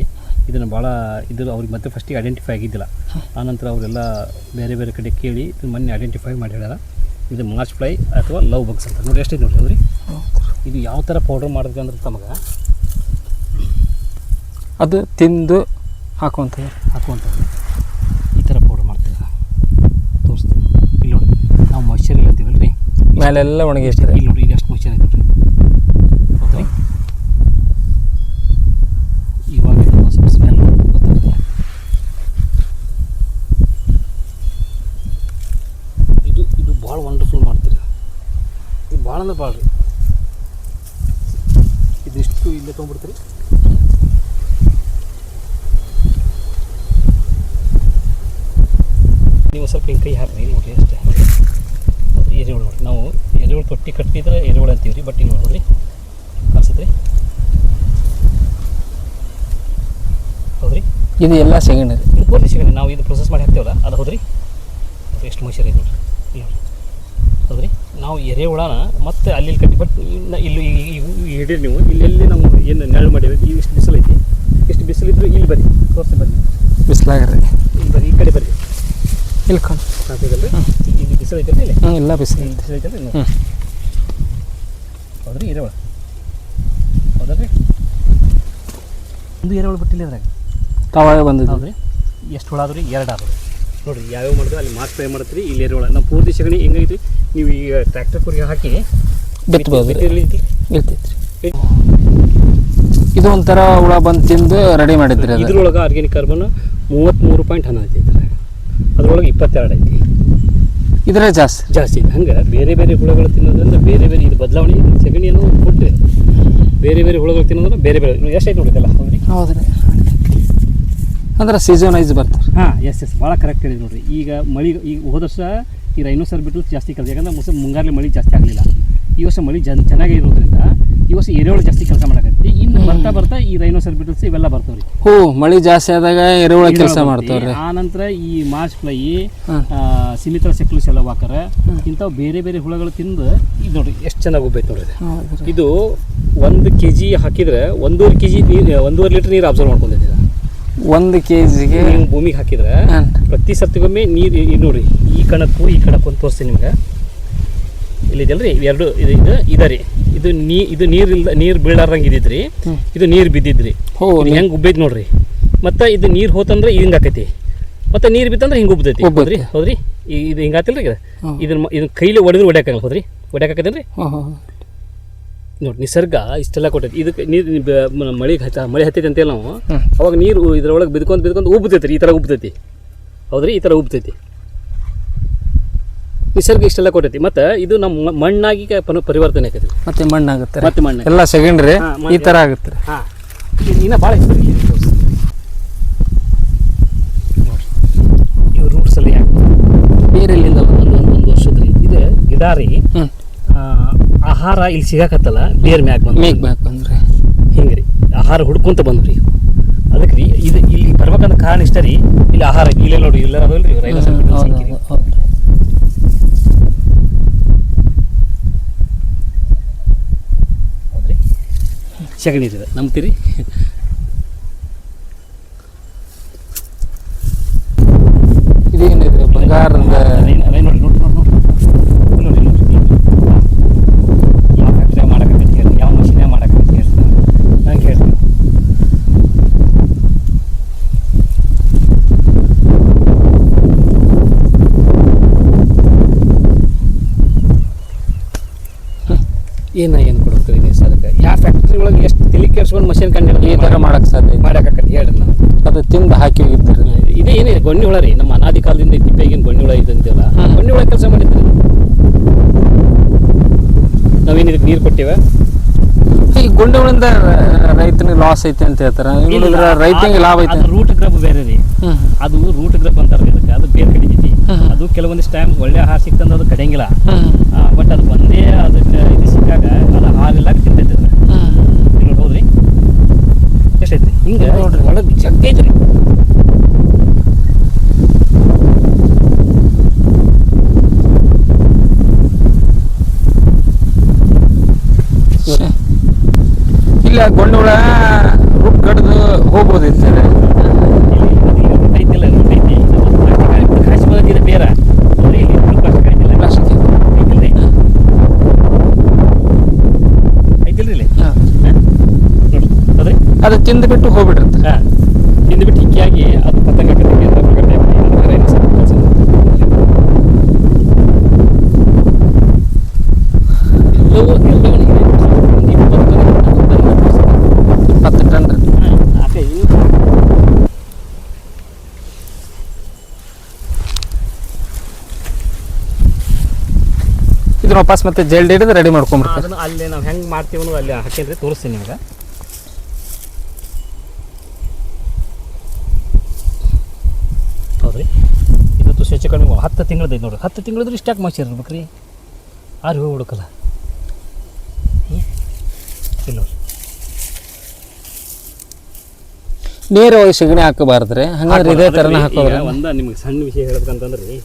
Speaker 1: ಇದನ್ನು ಭಾಳ ಇದು ಅವ್ರಿಗೆ ಮತ್ತೆ ಫಸ್ಟಿಗೆ ಐಡೆಂಟಿಫೈ ಆಗಿದ್ದಿಲ್ಲ. ಆನಂತರ ಅವರೆಲ್ಲ ಬೇರೆ ಬೇರೆ ಕಡೆ ಕೇಳಿ ಇದನ್ನು ಮೊನ್ನೆ ಐಡೆಂಟಿಫೈ ಮಾಡಿ ಹೇಳ್ಯಾರ. ಇದು ಮಾರ್ಚ್ ಫ್ಲೈ ಅಥವಾ ಲವ್ ಬಗ್ಸ್ ಅಂತ. ನೋಡಿ ಎಷ್ಟೈತೆ ನೋಡ್ರಿ ಅವ್ರಿ ಇದು ಯಾವ ಥರ ಪೌಡ್ರ್ ಮಾಡಿದ್ವಿ ಅಂದ್ರೆ ತಮಗೆ?
Speaker 2: ಅದು ತಿಂದು ಹಾಕುವಂಥದ್ದು.
Speaker 1: ಹಾಕುವಂಥದ್ದು. ಈ ಥರ ಪೌಡ್ರ್ ಮಾಡ್ತೀವಿ ತೋರಿಸ್ತೀವಿ ಇಲ್ಲಿ ನೋಡಿ ನಾವು ಮಾಯ್ಶ್ಚರ್ ಇಲ್ಲ ಅಂತೀವಲ್ಲ ರೀ
Speaker 2: ಮೇಲೆಲ್ಲ ಒಣಗಿಸ್ತಾರೆ.
Speaker 1: ಇಲ್ಲಿ ನೋಡಿ ಇದು ಎಷ್ಟು ಮಾಯ್ಶ್ಚರ್ ಐತೆ ನೋಡ್ರಿ ಹೌದ್ರಿ ಇವಾಗ ಇದು ಸ್ವಲ್ಪ ಸ್ಮೆಲ್ ಗೊತ್ತಾಗುತ್ತೆ ಇದು ಇದು ಭಾಳ ವಂಡರ್ಫುಲ್ ಮಾಡ್ತೀರಿ ಇದು ಭಾಳ ರೀ ಇದಿಷ್ಟು ಇಲ್ಲೇ ತೊಗೊಂಡ್ಬಿಡ್ತೀರಿ. ನೀವು ಸ್ವಲ್ಪ ಹಿಂಗೆ ಕೈ ಹಾಕ್ರಿ ನೋಡಿರಿ ಅಷ್ಟೇ. ಅದು ಎರೆಹುಳು ನೋಡಿರಿ. ನಾವು ಎರೆಹುಳು ತೊಟ್ಟಿ ಕಟ್ಟಿದ್ರೆ ಎರೆಹುಳು ಅಂತೀವಿ ರೀ ಬಟ್ ಇಲ್ಲಿ ನೋಡಿದ್ರಿ ಕಾಣಿಸುತ್ತೆ. ಹೌದ್ರಿ?
Speaker 2: ಇದು ಎಲ್ಲ ಸೆಗಣಿ ರೀ
Speaker 1: ಪೂರ್ತಿ ಸಿಗಲ್ಲ ನಾವು ಇದು ಪ್ರೊಸೆಸ್ ಮಾಡಿ ಹಾಕ್ತೇವಲ್ಲ ಅದು ಹೌದ್ರಿ? ಅದು ಎಷ್ಟು ಮೊಯ್ಚರ್ ಇದೆ ನೋಡಿರಿ. ಇಲ್ಲಿ ನೋಡ್ರಿ. ಹೌದ್ರಿ? ನಾವು ಎರೆಹುಳನ ಮತ್ತೆ ಅಲ್ಲಿ ಕಟ್ಟಿ ಬಟ್ ಇಲ್ಲಿ ಹಿಡೀರಿ ನೀವು. ಇಲ್ಲಿ ನಾವು ಏನು ನೆರಳು ಮಾಡಿವಿ ಇಷ್ಟು ಬಿಸಿಲು ಐತಿ. ಇಷ್ಟು ಬಿಸಿಲಿದ್ರು ಇಲ್ಲಿ ಬರ್ರಿ ತೋರಿಸಿ ಬರ್ರಿ.
Speaker 2: ಬಿಸಿಲಾಗ್ರಿ
Speaker 1: ಇಲ್ಲಿ ಬರ್ರಿ ಈ ಕಡೆ ಬರ್ರಿ.
Speaker 2: ಇಲ್ಲಿ ಕಣ್.
Speaker 1: ಇಲ್ಲಿ ಬಿಸಿಲು ಐತಲ್ಲ ಇಲ್ಲಿ?
Speaker 2: ಹ್ಞೂ ಬಿಸಿಲು
Speaker 1: ಇಲ್ಲಿ ಬಿಸಿಲು ಐತಲ್ಲ ಇಲ್ಲಿ? ಹೌದ್ರಿ ಎರೆಹುಳ ಹೌದಲ್ರಿ ಒಂದು ಎರೆಹುಳು ಬಿಟ್ಟಿಲ್ಲ ಅದ್ರಾಗ
Speaker 2: ತಾವಾಗ ಬಂದಿದ್ದು.
Speaker 1: ಹೌದ್ರಿ. ಎಷ್ಟು ಹುಳ ಆದ್ರಿ? ಎರಡು ಆದ್ರಿ. ನೋಡ್ರಿ ಯಾವ್ಯಾವ ಮಾಡಿದ್ರೆ ಅಲ್ಲಿ ಮಾತ್ರ ಏನು ಮಾಡ್ತೀರಿ ಇಲ್ಲಿ ಎರೆಹುಳ ನಮ್ಮ ಪೂರ್ತಿ ಸಗಣಿ ಹೆಂಗೈತಿ ನೀವು ಈಗ ಟ್ರ್ಯಾಕ್ಟರ್ ಕುರಿಗೆ ಹಾಕಿ
Speaker 2: ರೀ ಇದು ಒಂಥರ ಹುಳ ಬಂದು ತಿಂದು ರೆಡಿ ಮಾಡಿದ್ರಿ
Speaker 1: ಇದ್ರೊಳಗೆ ಆರ್ಗ್ಯಾನಿಕ್ ಕಾರ್ಬನ್ ಮೂವತ್ತ್ಮೂರು ಪಾಯಿಂಟ್ ಹನ್ನೊಂದು ಐತಿ ಅದ್ರೊಳಗೆ ಇಪ್ಪತ್ತೆರಡು ಐತಿ
Speaker 2: ಇದ್ರೆ ಜಾಸ್ತಿ.
Speaker 1: ಜಾಸ್ತಿ ಐತಿ ಹಂಗೆ ಬೇರೆ ಬೇರೆ ಹುಳುಗಳು ತಿನ್ನೋದ್ರಿಂದ ಬೇರೆ ಬೇರೆ ಇದು ಬದಲಾವಣೆ ಇದು ಸಗಣಿ ಅನ್ನೋ ಫುಡ್ ಬೇರೆ ಬೇರೆ ಹುಳುಗಳು ತಿನ್ನೋದ್ರೆ ಬೇರೆ ಬೇರೆ ಎಷ್ಟು ಐತಿ ನೋಡಿದಲ್ಲ ಹೌದ್ರಿ
Speaker 2: ಹೌದ್ರಿ. ಅಂದ್ರೆ ಸೀಸನ್ ವೈಸ್ ಬರ್ತಾರೆ
Speaker 1: ಹಾಂ ಎಸ್ ಎಸ್ ಭಾಳ ಕರೆಕ್ಟ್ ಹೇಳಿದ್ರು ನೋಡ್ರಿ. ಈಗ ಮಳಿ ಈಗ ಹೋದ ವರ್ಷ ಈ ರೈನೋ ಸರ್ ಬಿಟ್ಟು ಜಾಸ್ತಿ ಕೆಲಸ ಯಾಕಂದ್ರೆ ಮುಸ ಮುಂಗಾರಲ್ಲಿ ಮಳೆ ಜಾಸ್ತಿ ಆಗಲಿಲ್ಲ. ಈ ವರ್ಷ ಮಳೆ ಜನ್ ಚೆನ್ನಾಗಿ ಇರೋದ್ರಿಂದ ಈ ವರ್ಷ ಎರೆಹುಳು ಜಾಸ್ತಿ ಕೆಲಸ ಮಾಡಕತ್ತಿ. ಇನ್ನು ಬರ್ತಾ ಬರ್ತಾ ಈ ರೈನೋಸರ್ ಬಿಟಲ್ಸ್ ಇವೆಲ್ಲ ಬರ್ತಾವ್ರಿ.
Speaker 2: ಹೂ ಮಳಿ ಜಾಸ್ತಿ ಆದಾಗ ಎರೆಹುಳ ಕೆಲಸ ಮಾಡ್ತಾವ್ರಿ.
Speaker 1: ಆ ನಂತರ ಈ ಮಾರ್ಚ್ ಫ್ಲೈ. ಸಿಮಿತ್ರ ಸೆಕ್ಲುಸ್ ಎಲ್ಲ ವಾಕರ ಇಂಥವು ಬೇರೆ ಬೇರೆ ಹುಳಗಳು ತಿಂದು ಇದು ನೋಡ್ರಿ ಎಷ್ಟು ಚೆನ್ನಾಗಿ ಹೋಗ್ಬೇಕು ನೋಡ್ರಿ ಇದು. ಇದು ಒಂದು ಕೆ ಜಿ ಹಾಕಿದ್ರೆ ಒಂದೂವರೆ ಕೆ ಜಿ ನೀರು ಒಂದೂವರೆ ಲೀಟ್ರ್ ನೀರು ಅಬ್ಸರ್ವ್ ಮಾಡ್ಕೊಂಡಿದ್ದೀರ.
Speaker 2: ಒಂದು ಕೆ ಜಿಗೆ
Speaker 1: ನೀವು ಭೂಮಿಗೆ ಹಾಕಿದ್ರೆ ಪ್ರತಿ ಸರ್ತಿಗೊಮ್ಮೆ ನೀರು ಇದು ನೋಡ್ರಿ ಈ ಕಣಕ್ಕೂ ಈ ಕಣಕ್ಕೂ ಅಂತ ತೋರಿಸ್ತೀನಿ ನಿಮ್ಗೆ. ಇಲ್ಲಿದೆಯಲ್ರಿ ಎರಡು ಇದು ಇದು ಇದರಿ ಇದು ನೀ ಇದು ನೀರು ಇಲ್ದ ನೀರು ಬೀಳಾರ್ದಂಗೆ ಇದ್ದಿದ್ರಿ. ಇದು ನೀರು ಬಿದ್ದಿದ್ರಿ.
Speaker 2: ಹೋ
Speaker 1: ಇದು ಹೆಂಗೆ ಉಬ್ಬೈತಿ ನೋಡ್ರಿ. ಮತ್ತೆ ಇದು ನೀರು ಹೋತಂದ್ರೆ ಹಿಂಗೆ ಆಕೈತಿ. ಮತ್ತೆ ನೀರು ಬಿತ್ತಂದ್ರೆ ಹಿಂಗೆ ಉಬ್ಬತೈತಿ. ಹೌದ್ರಿ? ಹೌದ್ರಿ? ಈ ಇದು ಹಿಂಗೆ ಆತಿಲ್ರಿ ಇದು ಇದನ್ನ ಮ- ಇದನ್ನ ಕೈಲಿ ಹೊಡೆದ್ರೆ ಹೊಡ್ಯಾಕಲ್ಲ ಹೌದ್ರಿ? ಹೊಡ್ಯಾಕತ್ತೇನ್ರಿ ನೋಡಿ ನಿಸರ್ಗ ಇಷ್ಟೆಲ್ಲ ಕೊಟ್ಟೈತಿ. ಇದಕ್ಕೆ ನೀರು ಮಳೆಗೆ ಹಚ್ಚ ಮಳೆ ಹತ್ತೈತಿ ಅಂತೇಳಿ ನಾವು ಅವಾಗ ನೀರು ಇದ್ರೊಳಗೆ ಬಿದ್ಕೊಂಡು ಬಿದ್ಕೊಂಡು ಉಬ್ತೈತಿ ರೀ ಈ ಥರ ಉಬ್ತೈತಿ ಹೌದ್ರಿ? ಈ ಥರ ಉಬ್ತೈತಿ ನಿಸರ್ಗ ಇಷ್ಟೆಲ್ಲ ಕೊಟ್ಟೈತಿ. ಮತ್ತು ಇದು ನಮ್ಮ ಮಣ್ಣಾಗಿ ಪನ- ಪರಿವರ್ತನೆ ಆಕೈತಿ.
Speaker 2: ಮತ್ತೆ ಮಣ್ಣಾಗುತ್ತೆ
Speaker 1: ಮತ್ತೆ ಮಣ್ಣು
Speaker 2: ಎಲ್ಲ ಸೆಕೆಂಡ್ರಿ ಈ ಥರ ಆಗುತ್ತೆ
Speaker 1: ಹಾಂ. ಇನ್ನೂ ಭಾಳ ಇಷ್ಟ ನೋಡ್ರಿ. ಇವು ರೂಟ್ಸ್ ಎಲ್ಲ ಯಾಕೆ ಬೇರೆಲ್ಲಿಂದ ಒಂದು ಒಂದು ವರ್ಷದ ಇದು ಗಿಡಾರಿ ಆಹಾರ ಇಲ್ಲಿ ಸಿಗಾಕತ್ತಲ್ಲ ಬೇರ್ ಮ್ಯಾಗ ಬಂದು
Speaker 2: ಮೇಗ್ ಬ್ಯಾಕ್ ಬಂದ್ರಿ.
Speaker 1: ಹಿಂಗೆ ರೀ ಆಹಾರ ಹುಡ್ಕೊಂತ ಬಂದ್ರಿ ಅದಕ್ಕೆ ರೀ ಇದು ಇಲ್ಲಿ ಬರ್ಬೇಕಂತ ಕಾರಣ ಇಷ್ಟ ರೀ ಇಲ್ಲಿ ಆಹಾರ ಇಲ್ಲೇ ನೋಡಿ ಇಲ್ಲ ಅದಲ್ಲ ರೀ ರೈಲು
Speaker 2: ಹೌದು ಹೌದು ಹೌದು
Speaker 1: ಹೌದ್ರಿ? ಸಗಣಿ ಇದೆ ನಂಬ್ತೀರಿ?
Speaker 2: ಇದೇನಿದೆ ಬಂಗಾರದ
Speaker 1: ರೈನ್ ರೈನ್ ನೋಡಿ ನೋಡಿ ನೋಡಿ ನೋಡಿ ನೋಡಿ ನೋಡಿ ಯಾವ ಫ್ಯಾಕ್ಟ್ರಿ ಮಾಡಕತ್ತೈತಿ ಹೇಳಿ ಯಾವ ಮಷೀನೇ ಮಾಡಕತ್ತೈತಿ ಹೇಳಿ ನಂಗೆ ಹೇಳಿ ಏನ ಏನು ಕೊಡ್ತೀರಿ ನೀವು ಯಾ ಯಾವ ಫ್ಯಾಕ್ಟ್ರಿ ಒಳಗೆ ಎಷ್ಟು ತಲೆ ಕೆರ್ಸ್ಕೊಂಡು ಮಷೀನ್ ಕಂಡು
Speaker 2: ಈ ಥರ ಮಾಡೋಕ್ಕೆ ಸಾಧ್ಯ ಐತಿ
Speaker 1: ಮಾಡಕತ್ತೈತಿ ಹೇಳ್ರಿ ನಾವು
Speaker 2: ಅದು ತಿಂದು ಹಾಕಿ ಹೋಗಿದ್ದೀರಿ
Speaker 1: ಇದೇ ಏನಿದೆ ಗೊಂಡಿ ಹುಳ ರೀ. ನಮ್ಮ ಅನಾದಿ ಕಾಲದಿಂದ ತಿಪ್ಪೆಗಿನ ಗೊಣ್ಣಿ ಹುಳ ಇದೆ ಅಂತೀವಲ್ಲ
Speaker 2: ಹ್ಮ್.
Speaker 1: ಗೊಣ್ಣಿ ಹುಳ ಕೆಲಸ ಮಾಡಿದ್ರಿ ನಾವೇನು ಇದಕ್ಕೆ ನೀರು ಕೊಟ್ಟಿವ?
Speaker 2: ಈ ಗುಂಡುಗಳಿಂದ ರೈತನಿಗೆ ಲಾಸ್ ಐತಿ ಅಂತ ಹೇಳ್ತಾರೆ. ರೈತನಿಗೆ ಲಾಭ ಐತಿ.
Speaker 1: ರೂಟ್ ಗ್ರಬ್ ಬೇರೆ ರೀ. ಅದು ರೂಟ್ ಗ್ರಬ್ ಅಂತಾರೆ ಇದಕ್ಕೆ ಅದು ಬೇರೆ
Speaker 2: ಕಡೆ.
Speaker 1: ಅದು ಕೆಲವೊಂದಿಷ್ಟು ಟೈಮ್ ಒಳ್ಳೆ ಆಹಾರ ಸಿಕ್ತಂದ್ರೆ ಅದು ಕಡಿಯಂಗಿಲ್ಲ. ಬಟ್ ಅದು ಒಂದೇ ಅದಕ್ಕೆ ಇದು ಸಿಕ್ಕಾಗ ಅದು ಹಾಲಿಲ್ಲ ತಿಂತೈತೆ ಅದು
Speaker 2: ಹ್ಮ್.
Speaker 1: ಇಲ್ಲಿ ನೋಡಿ ಹೌದ್ರಿ. ಎಷ್ಟೈತ್ರಿ? ಹಿಂಗೆ
Speaker 2: ನೋಡ್ರಿ.
Speaker 1: ಒಳಗೆ ಚಕ್ಕೈತೆ ಐತ್ರಿ
Speaker 2: ಇಲ್ಲ ಗೊಂಡೋಳ ರೂಪ್ ಕಡ್ದು ಹೋಗ್ಬೋದಿತ್ತು
Speaker 1: ಇಲ್ಲಿ ಇಲ್ಲಿ ರೂಟ್ ಐತಿಲ್ಲ ರೂಟ್ ಐತಿ ಇದು ಪ್ಲಾಸ್ಟಿಕ್ ಕಾಸಿ ಬಂದಿದೆ ಬೇರೆ ಹೌದ್ರಿ ಇಲ್ಲಿ ಪ್ಲಾಸ್ಟಿಕ್ ಐತಿಲ್ಲ ಐತಿಲ್ರಿ ಐತಿಲ್ರಿ ಇಲ್ಲಿ
Speaker 2: ಹಾಂ
Speaker 1: ನೋಡಿ ಹೌದ್ರಿ
Speaker 2: ಅದು ತಿಂದ್ಬಿಟ್ಟು ಹೋಗ್ಬಿಟ್ಟಿರುತ್ತೆ
Speaker 1: ತಿಂದ್ಬಿಟ್ಟು ಹಿಕ್ಕಿಯಾಗಿ ಅದು ಪತಂಗ
Speaker 2: ವಾಪಸ್ ಮತ್ತೆ ಜಲ್ದಿ ಹಿಡಿದು ರೆಡಿ ಮಾಡ್ಕೊಂಡ್ಬಿಡ್ತಾರೆ
Speaker 1: ಅದನ್ನು ಅಲ್ಲಿ ನಾವು ಹೆಂಗೆ ಮಾಡ್ತೀವಿ ಅಲ್ಲಿ ಹಾಕಿದ್ರೆ ತೋರಿಸ್ತೀನಿ ನಿಮಗೆ ಹೌದ್ರಿ ಇವತ್ತು ಹೆಚ್ಚು ಕಡಿಮೆ ಹತ್ತು ತಿಂಗಳದೈತೆ ನೋಡ್ರಿ. ಹತ್ತು ತಿಂಗಳದ್ರೆ ಯಾಕೆ ಮಾಸಿರ್ ಇರ್ಬೇಕು ರೀ ಆರು ಹೋಗಿ ಹುಡುಕಲ್ಲ. ಇಲ್ಲ.
Speaker 2: ನೇರವಾಗಿ ಸಗಣಿ ಹಾಕಬಾರ್ದ್ರೆ. ಹಂಗಾದ್ರೆ ಇದೇ ಥರನೇ ಹಾಕೋದ್ರೆ.
Speaker 1: ಒಂದು ನಿಮ್ಗೆ ಸಣ್ಣ ವಿಷಯ ಹೇಳ್ಬೇಕಂತಂದ್ರೆ. ರೀ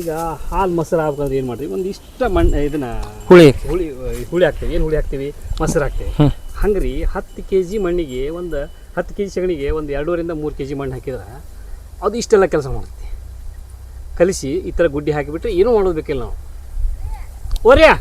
Speaker 1: ಈಗ ಹಾಲು ಮೊಸರು ಆಗ್ಬೇಕಂದ್ರೆ ಏನು ಮಾಡ್ತೀವಿ? ಒಂದು ಇಷ್ಟ ಮಣ್ಣು ಇದನ್ನ
Speaker 2: ಹುಳಿ.
Speaker 1: ಹುಳಿ ಹುಳಿ ಹಾಕ್ತೀವಿ. ಏನು ಹುಳಿ ಹಾಕ್ತೀವಿ? ಮೊಸರು ಹಾಕ್ತೀವಿ.
Speaker 2: ಹಂಗ್ರಿ
Speaker 1: ಹಂಗೆ ರೀ ಹತ್ತು ಕೆ ಜಿ ಮಣ್ಣಿಗೆ ಒಂದು ಹತ್ತು ಕೆ ಜಿ ಸಗಣಿಗೆ ಒಂದು ಎರಡೂವರಿಂದ ಮೂರು ಕೆ ಜಿ ಮಣ್ಣು ಹಾಕಿದ್ರೆ ಅದು ಇಷ್ಟೆಲ್ಲ ಕೆಲಸ ಮಾಡುತ್ತೆ. ಕಲಿಸಿ ಈ ಥರ ಗುಡ್ಡಿ ಹಾಕಿಬಿಟ್ರೆ ಏನೂ ಮಾಡೋದು ನಾವು. ಓರ್ಯಾ?